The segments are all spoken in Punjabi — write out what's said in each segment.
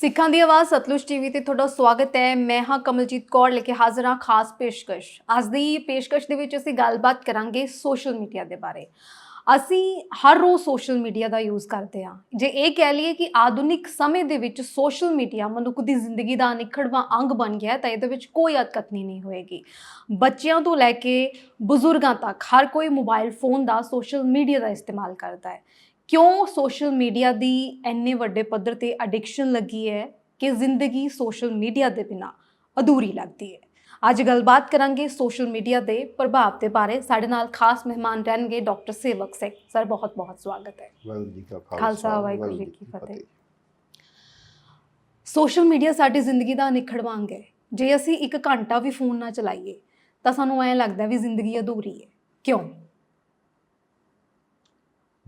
ਸਿੱਖਾਂ ਦੀ ਆਵਾਜ਼ ਸਤਲੁਜ ਟੀਵੀ ਤੇ ਤੁਹਾਡਾ ਸਵਾਗਤ ਹੈ। ਮੈਂ ਹਾਂ ਕਮਲਜੀਤ ਕੌਰ ਲੈ ਕੇ ਹਾਜ਼ਰ ਹਾਂ ਖਾਸ ਪੇਸ਼ਕਸ਼। ਅੱਜ ਦੀ ਪੇਸ਼ਕਸ਼ ਦੇ ਵਿੱਚ ਅਸੀਂ ਗੱਲਬਾਤ ਕਰਾਂਗੇ ਸੋਸ਼ਲ ਮੀਡੀਆ ਦੇ ਬਾਰੇ। ਅਸੀਂ ਹਰ ਰੋਜ਼ ਸੋਸ਼ਲ ਮੀਡੀਆ ਦਾ ਯੂਜ਼ ਕਰਦੇ ਹਾਂ। ਜੇ ਇਹ ਕਹਿ ਲਈਏ ਕਿ ਆਧੁਨਿਕ ਸਮੇਂ ਦੇ ਵਿੱਚ ਸੋਸ਼ਲ ਮੀਡੀਆ ਮਨੁੱਖ ਦੀ ਜ਼ਿੰਦਗੀ ਦਾ ਅਨਿੱਖੜਵਾਂ ਅੰਗ ਬਣ ਗਿਆ ਹੈ, ਤਾਂ ਇਹਦੇ ਵਿੱਚ ਕੋਈ ਅਤਕਤਨੀ ਨਹੀਂ ਹੋਏਗੀ। ਬੱਚਿਆਂ ਤੋਂ ਲੈ ਕੇ ਬਜ਼ੁਰਗਾਂ ਤੱਕ ਹਰ ਕੋਈ ਮੋਬਾਈਲ ਫੋਨ ਦਾ ਸੋਸ਼ਲ ਮੀਡੀਆ ਦਾ ਇਸਤੇਮਾਲ ਕਰਦਾ ਹੈ। ਕਿਉਂ ਸੋਸ਼ਲ ਮੀਡੀਆ ਦੀ ਇੰਨੇ ਵੱਡੇ ਪੱਧਰ ਤੇ ਐਡਿਕਸ਼ਨ ਲੱਗੀ ਹੈ ਕਿ ਜ਼ਿੰਦਗੀ ਸੋਸ਼ਲ ਮੀਡੀਆ ਦੇ ਬਿਨਾ ਅਧੂਰੀ ਲੱਗਦੀ ਹੈ? ਅੱਜ ਗੱਲਬਾਤ ਕਰਾਂਗੇ ਸੋਸ਼ਲ ਮੀਡੀਆ ਦੇ ਪ੍ਰਭਾਵ ਦੇ ਬਾਰੇ। ਸਾਡੇ ਨਾਲ ਖਾਸ ਮਹਿਮਾਨ ਰਹਿਣਗੇ ਡਾਕਟਰ ਸੇਵਕ ਸਿੰਘ ਸਰ ਬਹੁਤ ਬਹੁਤ ਸਵਾਗਤ ਹੈ। ਵਾਹਿਗੁਰੂ ਜੀ ਕਾ ਖਾਲਸਾ, ਵਾਹਿਗੁਰੂ ਜੀ ਕੀ ਫਤਿਹ। ਸੋਸ਼ਲ ਮੀਡੀਆ ਸਾਡੀ ਜ਼ਿੰਦਗੀ ਦਾ ਅਨਿੱਖੜਵਾਂ ਅੰਗ ਹੈ। ਜੇ ਅਸੀਂ ਇੱਕ ਘੰਟਾ ਵੀ ਫੋਨ ਨਾ ਚਲਾਈਏ ਤਾਂ ਸਾਨੂੰ ਐਂ ਲੱਗਦਾ ਵੀ ਜ਼ਿੰਦਗੀ ਅਧੂਰੀ ਹੈ। ਕਿਉਂ?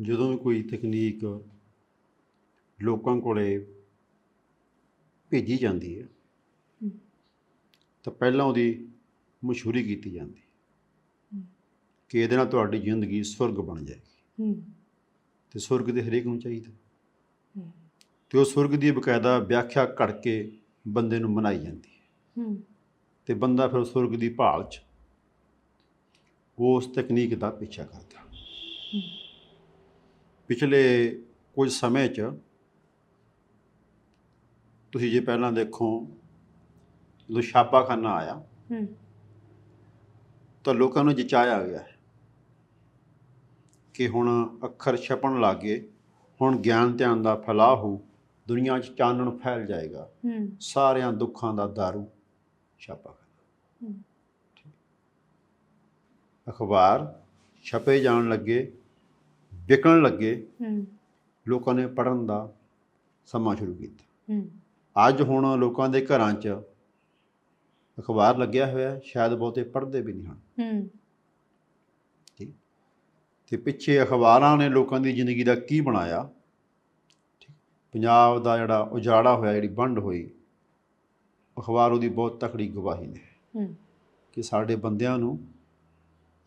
ਜਦੋਂ ਵੀ ਕੋਈ ਤਕਨੀਕ ਲੋਕਾਂ ਕੋਲੇ ਭੇਜੀ ਜਾਂਦੀ ਹੈ। ਤਾਂ ਪਹਿਲਾਂ ਉਹਦੀ ਮਸ਼ਹੂਰੀ ਕੀਤੀ ਜਾਂਦੀ ਹੈ। ਕਿ ਇਹਦੇ ਨਾਲ ਤੁਹਾਡੀ ਜ਼ਿੰਦਗੀ ਸੁਰਗ ਬਣ ਜਾਏਗੀ। ਤੇ ਸੁਰਗ ਦੇ ਹਰੇਕ ਨੂੰ ਚਾਹੀਦਾ। ਤੇ ਉਹ ਸੁਰਗ ਦੀ ਬਕਾਇਦਾ ਵਿਆਖਿਆ ਘੜ ਕੇ ਬੰਦੇ ਨੂੰ ਮਨਾਈ ਜਾਂਦੀ ਹੈ। ਤੇ ਬੰਦਾ ਫਿਰ ਸੁਰਗ ਦੀ ਭਾਲ 'ਚ ਉਸ ਤਕਨੀਕ ਦਾ ਪਿੱਛਾ ਕਰਦਾ। ਪਿਛਲੇ ਕੁਝ ਸਮੇਂ 'ਚ ਤੁਸੀਂ ਜੇ ਪਹਿਲਾਂ ਦੇਖੋ ਜਦੋਂ ਛਾਪਾਖਾਨਾ ਆਇਆ। ਹੂੰ। ਤਾਂ ਲੋਕਾਂ ਨੂੰ ਜਚਾਇਆ ਗਿਆ ਕਿ ਹੁਣ ਅੱਖਰ ਛਪਣ ਲੱਗੇ ਹੁਣ ਗਿਆਨ ਧਿਆਨ ਦਾ ਫੈਲਾਅ ਹੋ ਦੁਨੀਆ 'ਚ ਚਾਨਣ ਫੈਲ ਜਾਏਗਾ। ਹੂੰ। ਸਾਰਿਆਂ ਦੁੱਖਾਂ ਦਾ ਦਾਰੂ ਛਾਪਾਖਾਨਾ। ਹੂੰ। ਅਖਬਾਰ ਛਪੇ ਜਾਣ ਲੱਗੇ ਵਿਕਣ ਲੱਗੇ ਹੂੰ। ਲੋਕਾਂ ਨੇ ਪੜਨ ਦਾ ਸਮਾਂ ਸ਼ੁਰੂ ਕੀਤਾ। ਹੂੰ। ਅੱਜ ਹੁਣ ਲੋਕਾਂ ਦੇ ਘਰਾਂ 'ਚ ਅਖਬਾਰ ਲੱਗਿਆ ਹੋਇਆ ਸ਼ਾਇਦ ਬਹੁਤੇ ਪੜ੍ਹਦੇ ਵੀ ਨਹੀਂ ਹਨ। ਹੂੰ। ਤੇ ਪਿੱਛੇ ਅਖਬਾਰਾਂ ਨੇ ਲੋਕਾਂ ਦੀ ਜ਼ਿੰਦਗੀ ਦਾ ਕੀ ਬਣਾਇਆ? ਠੀਕ। ਪੰਜਾਬ ਦਾ ਜਿਹੜਾ ਉਜਾੜਾ ਹੋਇਆ ਜਿਹੜੀ ਵੰਡ ਹੋਈ ਅਖਬਾਰ ਉਹਦੀ ਬਹੁਤ ਤਕੜੀ ਗਵਾਹੀ ਨੇ। ਹੂੰ। ਕਿ ਸਾਡੇ ਬੰਦਿਆਂ ਨੂੰ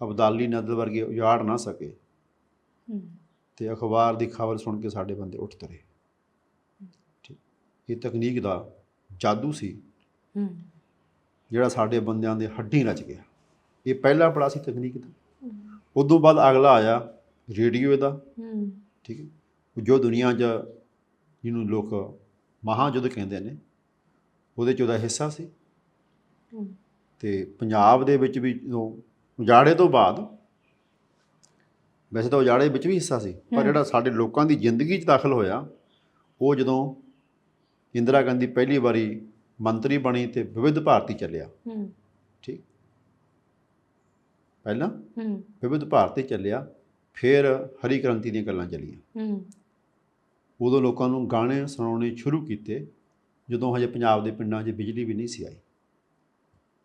ਅਬਦਾਲੀ ਨਦਲ ਵਰਗੇ ਉਜਾੜ ਨਾ ਸਕੇ। ਤੇ ਅਖਬਾਰ ਦੀ ਖਬਰ ਸੁਣ ਕੇ ਸਾਡੇ ਬੰਦੇ ਉੱਠ ਤਰੇ। ਠੀਕ। ਇਹ ਤਕਨੀਕ ਦਾ ਜਾਦੂ ਸੀ। ਜਿਹੜਾ ਸਾਡੇ ਬੰਦਿਆਂ ਦੇ ਹੱਡੀ ਰਚ ਗਿਆ। ਇਹ ਪਹਿਲਾ ਪੜਾ ਸੀ ਤਕਨੀਕ ਦਾ। ਉਦੋਂ ਬਾਅਦ ਅਗਲਾ ਆਇਆ ਰੇਡੀਓ ਦਾ ਠੀਕ ਹੈ। ਜੋ ਦੁਨੀਆ 'ਚ ਜਿਹਨੂੰ ਲੋਕ ਮਹਾਯੁੱਧ ਕਹਿੰਦੇ ਨੇ ਉਹਦੇ 'ਚ ਉਹਦਾ ਹਿੱਸਾ ਸੀ। ਤੇ ਪੰਜਾਬ ਦੇ ਵਿੱਚ ਵੀ ਉਜਾੜੇ ਤੋਂ ਬਾਅਦ ਵੈਸੇ ਤਾਂ ਉਜਾੜੇ ਵਿੱਚ ਵੀ ਹਿੱਸਾ ਸੀ ਪਰ। ਜਿਹੜਾ ਸਾਡੇ ਲੋਕਾਂ ਦੀ ਜ਼ਿੰਦਗੀ 'ਚ ਦਾਖਲ ਹੋਇਆ ਉਹ ਜਦੋਂ ਇੰਦਰਾ ਗਾਂਧੀ ਪਹਿਲੀ ਵਾਰੀ ਮੰਤਰੀ ਬਣੀ ਤੇ ਵਿਵਿਧ ਭਾਰਤੀ ਚੱਲਿਆ। ਹੂੰ। ਠੀਕ? ਪਹਿਲਾਂ ਹੂੰ। ਵਿਵਿਧ ਭਾਰਤੀ ਚੱਲਿਆ ਫਿਰ ਹਰੀ ਕ੍ਰਾਂਤੀ ਦੀਆਂ ਗੱਲਾਂ ਚੱਲੀਆਂ। ਹੂੰ। ਉਦੋਂ ਲੋਕਾਂ ਨੂੰ ਗਾਣੇ ਸੁਣਾਉਣੇ ਸ਼ੁਰੂ ਕੀਤੇ ਜਦੋਂ ਹਜੇ ਪੰਜਾਬ ਦੇ ਪਿੰਡਾਂ 'ਚ ਬਿਜਲੀ ਵੀ ਨਹੀਂ ਸੀ ਆਈ।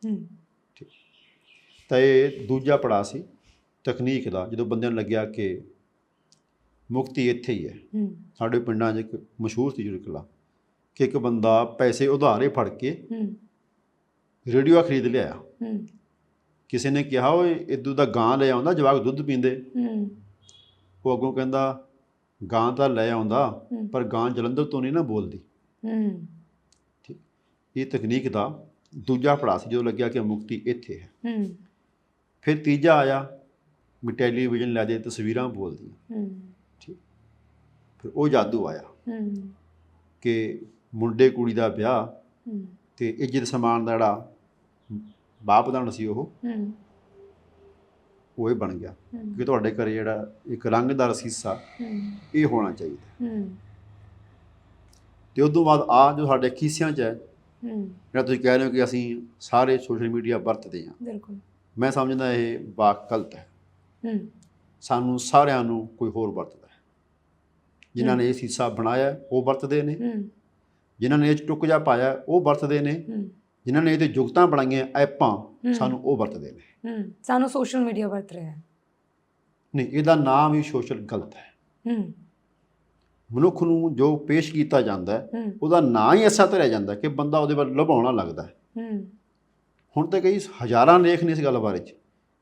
ਹੂੰ। ਤਾਂ ਇਹ ਦੂਜਾ ਪੜਾਅ ਸੀ। ਤਕਨੀਕ ਦਾ ਜਦੋਂ ਬੰਦਿਆਂ ਨੂੰ ਲੱਗਿਆ ਕਿ ਮੁਕਤੀ ਇੱਥੇ ਹੀ ਹੈ। ਸਾਡੇ ਪਿੰਡਾਂ 'ਚ ਇੱਕ ਮਸ਼ਹੂਰ ਸੀ ਜੁਰਕਲਾ ਕਿ ਇੱਕ ਬੰਦਾ ਪੈਸੇ ਉਧਾਰੇ ਫੜ ਕੇ ਹੂੰ। ਰੇਡੀਓ ਖਰੀਦ ਲਿਆ ਹੂੰ। ਕਿਸੇ ਨੇ ਕਿਹਾ ਓਏ ਇਦੋਂ ਦਾ ਗਾਂ ਲੈ ਆਉਂਦਾ ਜਵਾਕ ਦੁੱਧ ਪੀਂਦੇ। ਹੂੰ। ਉਹ ਅੱਗੋਂ ਕਹਿੰਦਾ ਗਾਂ ਤਾਂ ਲੈ ਆਉਂਦਾ। ਪਰ ਗਾਂ ਜਲੰਧਰ ਤੋਂ ਨਹੀਂ ਨਾ ਬੋਲਦੀ। ਹੂੰ। ਇਹ ਤਕਨੀਕ ਦਾ ਦੂਜਾ ਪੜਾਅ ਸੀ ਜਦੋਂ ਲੱਗਿਆ ਕਿ ਮੁਕਤੀ ਇੱਥੇ ਹੂੰ। ਫਿਰ ਤੀਜਾ ਆਇਆ ਵੀ ਟੈਲੀਵਿਜ਼ਨ ਲੈ ਦੇ ਤਸਵੀਰਾਂ ਬੋਲਦੀਆਂ ਹੂੰ। ਫਿਰ ਉਹ ਜਾਦੂ ਆਇਆ ਹੂੰ। ਕਿ ਮੁੰਡੇ ਕੁੜੀ ਦਾ ਵਿਆਹ ਤੇ ਇੱਜ਼ਤ ਸਮਾਨ ਦਾ ਜਿਹੜਾ ਬਾਪ ਦਾ ਸੀ ਉਹ ਉਹ ਹੀ ਬਣ ਗਿਆ ਕਿ ਤੁਹਾਡੇ ਘਰੇ ਜਿਹੜਾ ਇੱਕ ਰੰਗਦਾਰ ਸੀਸਾ ਇਹ ਹੋਣਾ ਚਾਹੀਦਾ। ਹੂੰ। ਤੇ ਉਸ ਤੋਂ ਬਾਅਦ ਆ ਜੋ ਸਾਡੇ ਖੀਸਿਆਂ 'ਚ ਹੈ ਹੂੰ। ਜਿਹੜਾ ਤੁਸੀਂ ਕਹਿ ਰਹੇ ਹੋ ਕਿ ਅਸੀਂ ਸਾਰੇ ਸੋਸ਼ਲ ਮੀਡੀਆ ਵਰਤਦੇ ਹਾਂ। ਬਿਲਕੁਲ। ਮੈਂ ਸਮਝਦਾ ਇਹ ਵਾਕ ਗਲਤ ਹੈ। ਹੂੰ। ਸਾਨੂੰ ਸਾਰਿਆਂ ਨੂੰ ਕੋਈ ਹੋਰ ਵਰਤਦਾ ਹੈ। ਜਿਨ੍ਹਾਂ ਨੇ ਇਹ ਸੀਸਾ ਬਣਾਇਆ ਉਹ ਵਰਤਦੇ ਨੇ। ਜਿਨ੍ਹਾਂ ਨੇ ਇਹ ਟੁੱਕ ਜਾ ਪਾਇਆ ਉਹ ਵਰਤਦੇ ਨੇ। ਜਿਨ੍ਹਾਂ ਨੇ ਇਹਦੇ ਜੁਗਤਾਂ ਬਣਾਈਆਂ ਐਪਾਂ। ਸਾਨੂੰ ਉਹ ਵਰਤਦੇ ਨੇ। ਸਾਨੂੰ ਸੋਸ਼ਲ ਮੀਡੀਆ ਵਰਤ ਰਿਹਾ ਹੈ। ਨਹੀਂ ਇਹਦਾ ਨਾਮ ਹੀ ਸੋਸ਼ਲ ਗਲਤ ਹੈ। ਮਨੁੱਖ ਨੂੰ ਜੋ ਪੇਸ਼ ਕੀਤਾ ਜਾਂਦਾ ਉਹਦਾ ਨਾਂ ਹੀ ਐਸਾ ਧਰਿਆ ਜਾਂਦਾ ਕਿ ਬੰਦਾ ਉਹਦੇ ਵੱਲ ਲਭਾਉਣਾ ਲੱਗਦਾ ਹੁਣ ਤੇ ਕਈ ਹਜ਼ਾਰਾਂ ਲੇਖ ਨੇ ਇਸ ਗੱਲ ਬਾਰੇ ਚ।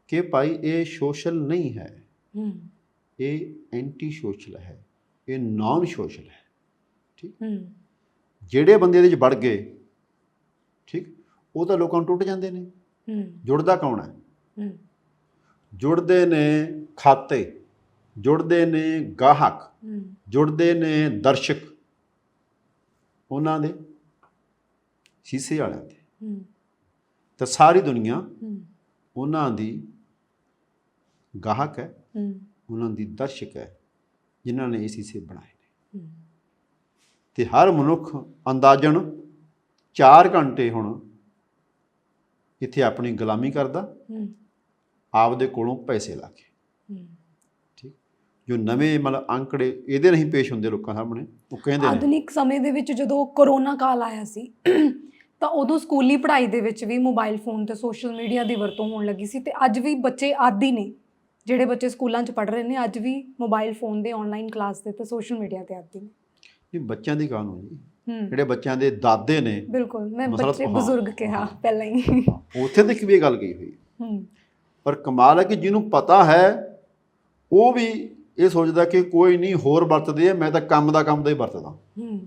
ਕਿ ਭਾਈ ਇਹ ਸੋਸ਼ਲ ਨਹੀਂ ਹੈ। ਇਹ ਐਂਟੀ ਸੋਸ਼ਲ ਹੈ। ਇਹ ਨਾਨ ਸੋਸ਼ਲ ਹੈ। ਹੂੰ। ਜਿਹੜੇ ਬੰਦੇ ਇਹਦੇ 'ਚ ਵੜ ਗਏ ਠੀਕ? ਉਹ ਤਾਂ ਲੋਕਾਂ ਨੂੰ ਟੁੱਟ ਜਾਂਦੇ ਨੇ। ਜੁੜਦਾ ਕੌਣ ਹੈ? ਜੁੜਦੇ ਨੇ ਖਾਤੇ ਜੁੜਦੇ ਨੇ ਗਾਹਕ ਜੁੜਦੇ ਨੇ ਦਰਸ਼ਕ। ਉਹਨਾਂ ਦੇ ਸ਼ੀਸ਼ੇ ਵਾਲਿਆਂ ਦੇ ਹੂੰ। ਤਾਂ ਸਾਰੀ ਦੁਨੀਆ ਉਹਨਾਂ ਦੀ ਗਾਹਕ ਹੈ ਹੂੰ। ਉਹਨਾਂ ਦੀ ਦਰਸ਼ਕ ਹੈ ਜਿਨ੍ਹਾਂ ਨੇ ਇਹ ਸ਼ੀਸ਼ੇ ਬਣਾਏ ਨੇ। ਤੇ ਹਰ ਮਨੁੱਖ ਅੰਦਾਜ਼ਨ 4 ਘੰਟੇ ਹੁਣ ਇੱਥੇ ਆਪਣੀ ਗੁਲਾਮੀ ਕਰਦਾ ਹੂੰ। ਆਪਦੇ ਕੋਲੋਂ ਪੈਸੇ ਲਾ ਕੇ। ਠੀਕ? ਜੋ ਨਵੇਂ ਮਤਲਬ ਅੰਕੜੇ ਇਹਦੇ ਨਹੀਂ ਪੇਸ਼ ਹੁੰਦੇ ਲੋਕਾਂ ਸਾਹਮਣੇ ਉਹ ਕਹਿੰਦੇ ਨੇ। ਆਧੁਨਿਕ ਸਮੇਂ ਦੇ ਵਿੱਚ ਜਦੋਂ ਕਰੋਨਾ ਕਾਲ ਆਇਆ ਸੀ ਤਾਂ ਉਦੋਂ ਸਕੂਲੀ ਪੜ੍ਹਾਈ ਦੇ ਵਿੱਚ ਵੀ ਮੋਬਾਈਲ ਫੋਨ ਤੇ ਸੋਸ਼ਲ ਮੀਡੀਆ ਦੀ ਵਰਤੋਂ ਹੋਣ ਲੱਗੀ ਸੀ ਤੇ ਅੱਜ ਵੀ ਬੱਚੇ ਆਦੀ ਨੇ। ਜਿਹੜੇ ਬੱਚੇ ਸਕੂਲਾਂ 'ਚ ਪੜ੍ਹ ਰਹੇ ਨੇ ਅੱਜ ਵੀ ਮੋਬਾਈਲ ਫੋਨ ਦੇ ਆਨਲਾਈਨ ਕਲਾਸ ਦੇ ਤੇ ਸੋਸ਼ਲ ਮੀਡੀਆ ਤੇ ਆਦੀ ਨੇ। ਇਹ ਬੱਚਿਆਂ ਦੀ ਕਾਨੂੰਨ ਜੀ ਜਿਹੜੇ ਬੱਚਿਆਂ ਦੇ ਦਾਦੇ ਨੇ। ਬਿਲਕੁਲ ਮੈਂ ਬੱਚੇ ਬਜ਼ੁਰਗ ਕਿਹਾ। ਪਹਿਲਾਂ ਹੀ। ਉੱਥੇ ਤੱਕ ਵੀ ਇਹ ਗੱਲ ਗਈ ਹੋਈ। ਹੈ। ਪਰ ਕਮਾਲ ਹੈ ਕਿ ਜਿਹਨੂੰ ਪਤਾ ਹੈ ਉਹ ਵੀ ਇਹ ਸੋਚਦਾ ਕਿ ਕੋਈ ਨਹੀਂ ਹੋਰ ਵਰਤਦੇ ਆ ਮੈਂ ਤਾਂ ਕੰਮ ਦਾ ਕੰਮ ਦਾ ਹੀ ਵਰਤਦਾ। ਹੂੰ।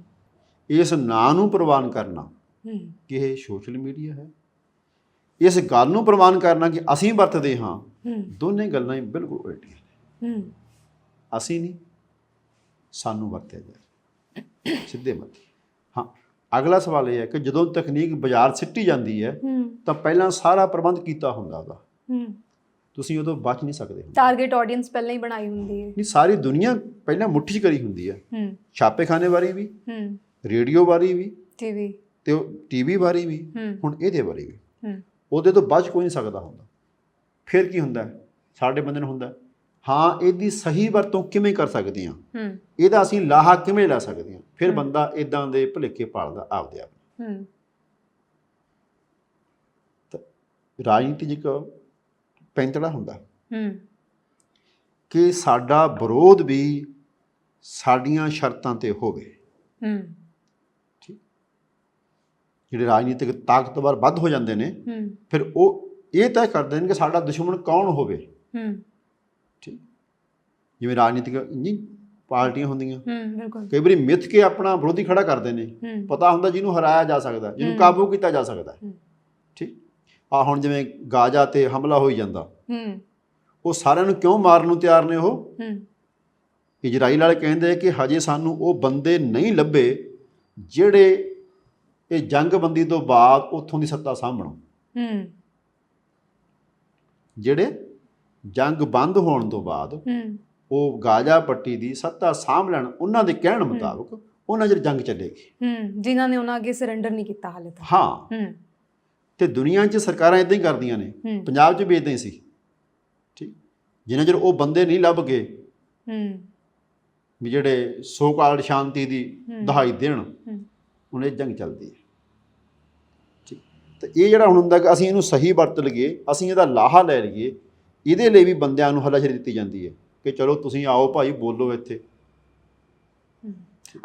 ਇਸ ਨਾਂ ਨੂੰ ਪ੍ਰਵਾਨ ਕਰਨਾ ਹੂੰ। ਕਿ ਇਹ ਸੋਸ਼ਲ ਮੀਡੀਆ ਹੈ। ਇਸ ਗੱਲ ਨੂੰ ਪ੍ਰਵਾਨ ਕਰਨਾ ਕਿ ਅਸੀਂ ਵਰਤਦੇ ਹੂੰ ਦੋਨੇ ਗੱਲਾਂ ਹੀ ਬਿਲਕੁਲ ਉਲਟੀਆਂ ਨੇ ਅਸੀਂ ਨਹੀਂ ਸਾਨੂੰ ਵਰਤਿਆ ਜਾਏ। ਸਿੱਧੇ ਮੱਥੇ ਹਾਂ ਅਗਲਾ ਸਵਾਲ ਇਹ ਹੈ ਕਿ ਜਦੋਂ ਤਕਨੀਕ ਬਾਜ਼ਾਰ ਸਿੱਟੀ ਜਾਂਦੀ ਹੈ ਤਾਂ ਪਹਿਲਾਂ ਸਾਰਾ ਪ੍ਰਬੰਧ ਕੀਤਾ ਹੁੰਦਾ ਉਹਦਾ। ਤੁਸੀਂ ਉਦੋਂ ਬਚ ਨਹੀਂ ਸਕਦੇ। ਟਾਰਗੇਟ ਆਡੀਅנס ਪਹਿਲਾਂ ਹੀ ਬਣਾਈ ਹੁੰਦੀ ਹੈ। ਨਹੀਂ ਸਾਰੀ ਦੁਨੀਆ ਪਹਿਲਾਂ ਮੁੱਠੀ ਕਰੀ ਹੁੰਦੀ ਹੈ। ਹੂੰ। ਛਾਪੇਖਾਨੇ ਬਾਰੇ ਵੀ ਹੂੰ। ਰੇਡੀਓ ਬਾਰੇ ਵੀ ਟੀਵੀ ਤੇ ਟੀਵੀ ਬਾਰੇ ਵੀ ਹੁਣ ਇਹਦੇ ਬਾਰੇ ਵੀ। ਹੂੰ। ਉਹਦੇ ਤੋਂ ਬਚ ਕੋਈ ਨਹੀਂ ਸਕਦਾ ਹੁੰਦਾ। ਫਿਰ ਕੀ ਹੁੰਦਾ? ਸਾਡੇ ਬੰਦੇ ਨੂੰ ਹੁੰਦਾ ਹੈ, ਇਹਦੀ ਸਹੀ ਵਰਤੋਂ ਕਿਵੇਂ ਕਰ ਸਕਦੇ ਹਾਂ। ਹੂੰ ਇਹਦਾ ਅਸੀਂ ਲਾਹਾ ਕਿਵੇਂ ਲੈ ਸਕਦੇ ਹਾਂ। ਫਿਰ। ਬੰਦਾ ਇਦਾਂ ਦੇ ਭੁਲੇਖੇ ਪਾਲਦਾ ਆਪਦੇ ਆਪ ਹੂੰ। ਰਾਜਨੀਤਿਕ ਪੈਂਤੜਾ ਹੁੰਦਾ। ਹੂੰ। ਕਿ ਸਾਡਾ ਵਿਰੋਧ ਵੀ ਸਾਡੀਆਂ ਸ਼ਰਤਾਂ ਤੇ ਹੋਵੇ। ਹੂੰ। ਜਿਹੜੇ ਰਾਜਨੀਤਿਕ ਤਾਕਤਵਰ ਵੱਧ ਹੋ ਜਾਂਦੇ ਨੇ ਹੂੰ। ਫਿਰ ਉਹ ਇਹ ਤੈਅ ਕਰਦੇ ਨੇ ਕਿ ਸਾਡਾ ਦੁਸ਼ਮਣ ਕੌਣ ਹੋਵੇ। ਹੂੰ। ਠੀਕ? ਜਿਵੇਂ ਰਾਜਨੀਤਿਕ ਨਹੀਂ ਪਾਰਟੀਆਂ ਹੁੰਦੀਆਂ। ਹੂੰ ਬਿਲਕੁਲ। ਕਈ ਵਾਰੀ ਮਿੱਥ ਕੇ ਆਪਣਾ ਵਿਰੋਧੀ ਖੜਾ ਕਰਦੇ ਨੇ। ਪਤਾ ਹੁੰਦਾ ਜਿਹਨੂੰ ਹਰਾਇਆ ਜਾ ਸਕਦਾ ਜਿਹਨੂੰ। ਕਾਬੂ ਕੀਤਾ ਜਾ ਸਕਦਾ। ਠੀਕ? ਆ ਹੁਣ ਜਿਵੇਂ ਗਾਜ਼ਾ ਤੇ ਹਮਲਾ ਹੋਈ ਜਾਂਦਾ। ਹੂੰ। ਉਹ ਸਾਰਿਆਂ ਨੂੰ ਕਿਉਂ ਮਾਰਨ ਨੂੰ ਤਿਆਰ ਨੇ ਉਹ? ਹੂੰ। ਇਜ਼ਰਾਈਲ ਵਾਲੇ ਕਹਿੰਦੇ ਕਿ ਹਜੇ ਸਾਨੂੰ ਉਹ ਬੰਦੇ ਨਹੀਂ ਲੱਭੇ ਜਿਹੜੇ ਇਹ ਜੰਗਬੰਦੀ ਤੋਂ ਬਾਅਦ ਉੱਥੋਂ ਦੀ ਸੱਤਾ ਸਾਂਭਣ। ਹੂੰ। ਜਿਹੜੇ ਜੰਗ ਬੰਦ ਹੋਣ ਤੋਂ ਬਾਅਦ ਉਹ ਗਾਜ਼ਾ ਪੱਟੀ ਦੀ ਸੱਤਾ ਸਾਂਭ ਲੈਣ ਉਹਨਾਂ ਦੇ ਕਹਿਣ ਮੁਤਾਬਕ ਉਹਨਾਂ ਚਿਰ ਜੰਗ ਚੱਲੇਗੀ। ਹੂੰ ਜਿਨ੍ਹਾਂ ਨੇ ਉਹਨਾਂ ਅੱਗੇ ਸਰੈਂਡਰ ਨਹੀਂ ਕੀਤਾ ਹਾਲੇ ਤੱਕ। ਹਾਂ। ਹੂੰ। ਤੇ ਦੁਨੀਆ 'ਚ ਸਰਕਾਰਾਂ ਇਦਾਂ ਹੀ ਕਰਦੀਆਂ ਨੇ। ਪੰਜਾਬ 'ਚ ਵੀ ਇਦਾਂ ਹੀ ਸੀ। ਠੀਕ? ਜਿੰਨਾ ਚਿਰ ਉਹ ਬੰਦੇ ਨਹੀਂ ਲੱਭ ਗਏ ਹੂੰ। ਵੀ ਜਿਹੜੇ ਸੋ ਕਾਲਡ ਸ਼ਾਂਤੀ ਦੀ। ਦਹਾਈ ਦੇਣ ਇਹ ਜੰਗ ਚੱਲਦੀ ਹੈ। ਤੇ ਇਹ ਜਿਹੜਾ ਹੁਣ ਹੁੰਦਾ ਕਿ ਅਸੀਂ ਇਹਨੂੰ ਸਹੀ ਵਰਤ ਲਈਏ, ਅਸੀਂ ਇਹਦਾ ਲਾਹਾ ਲੈ ਲਈਏ, ਇਹਦੇ ਲਈ ਵੀ ਬੰਦਿਆਂ ਨੂੰ ਹੱਲਾਸ਼ੇਰੀ ਦਿੱਤੀ ਜਾਂਦੀ ਹੈ ਕਿ ਚਲੋ ਤੁਸੀਂ ਆਓ ਭਾਈ, ਬੋਲੋ ਇੱਥੇ।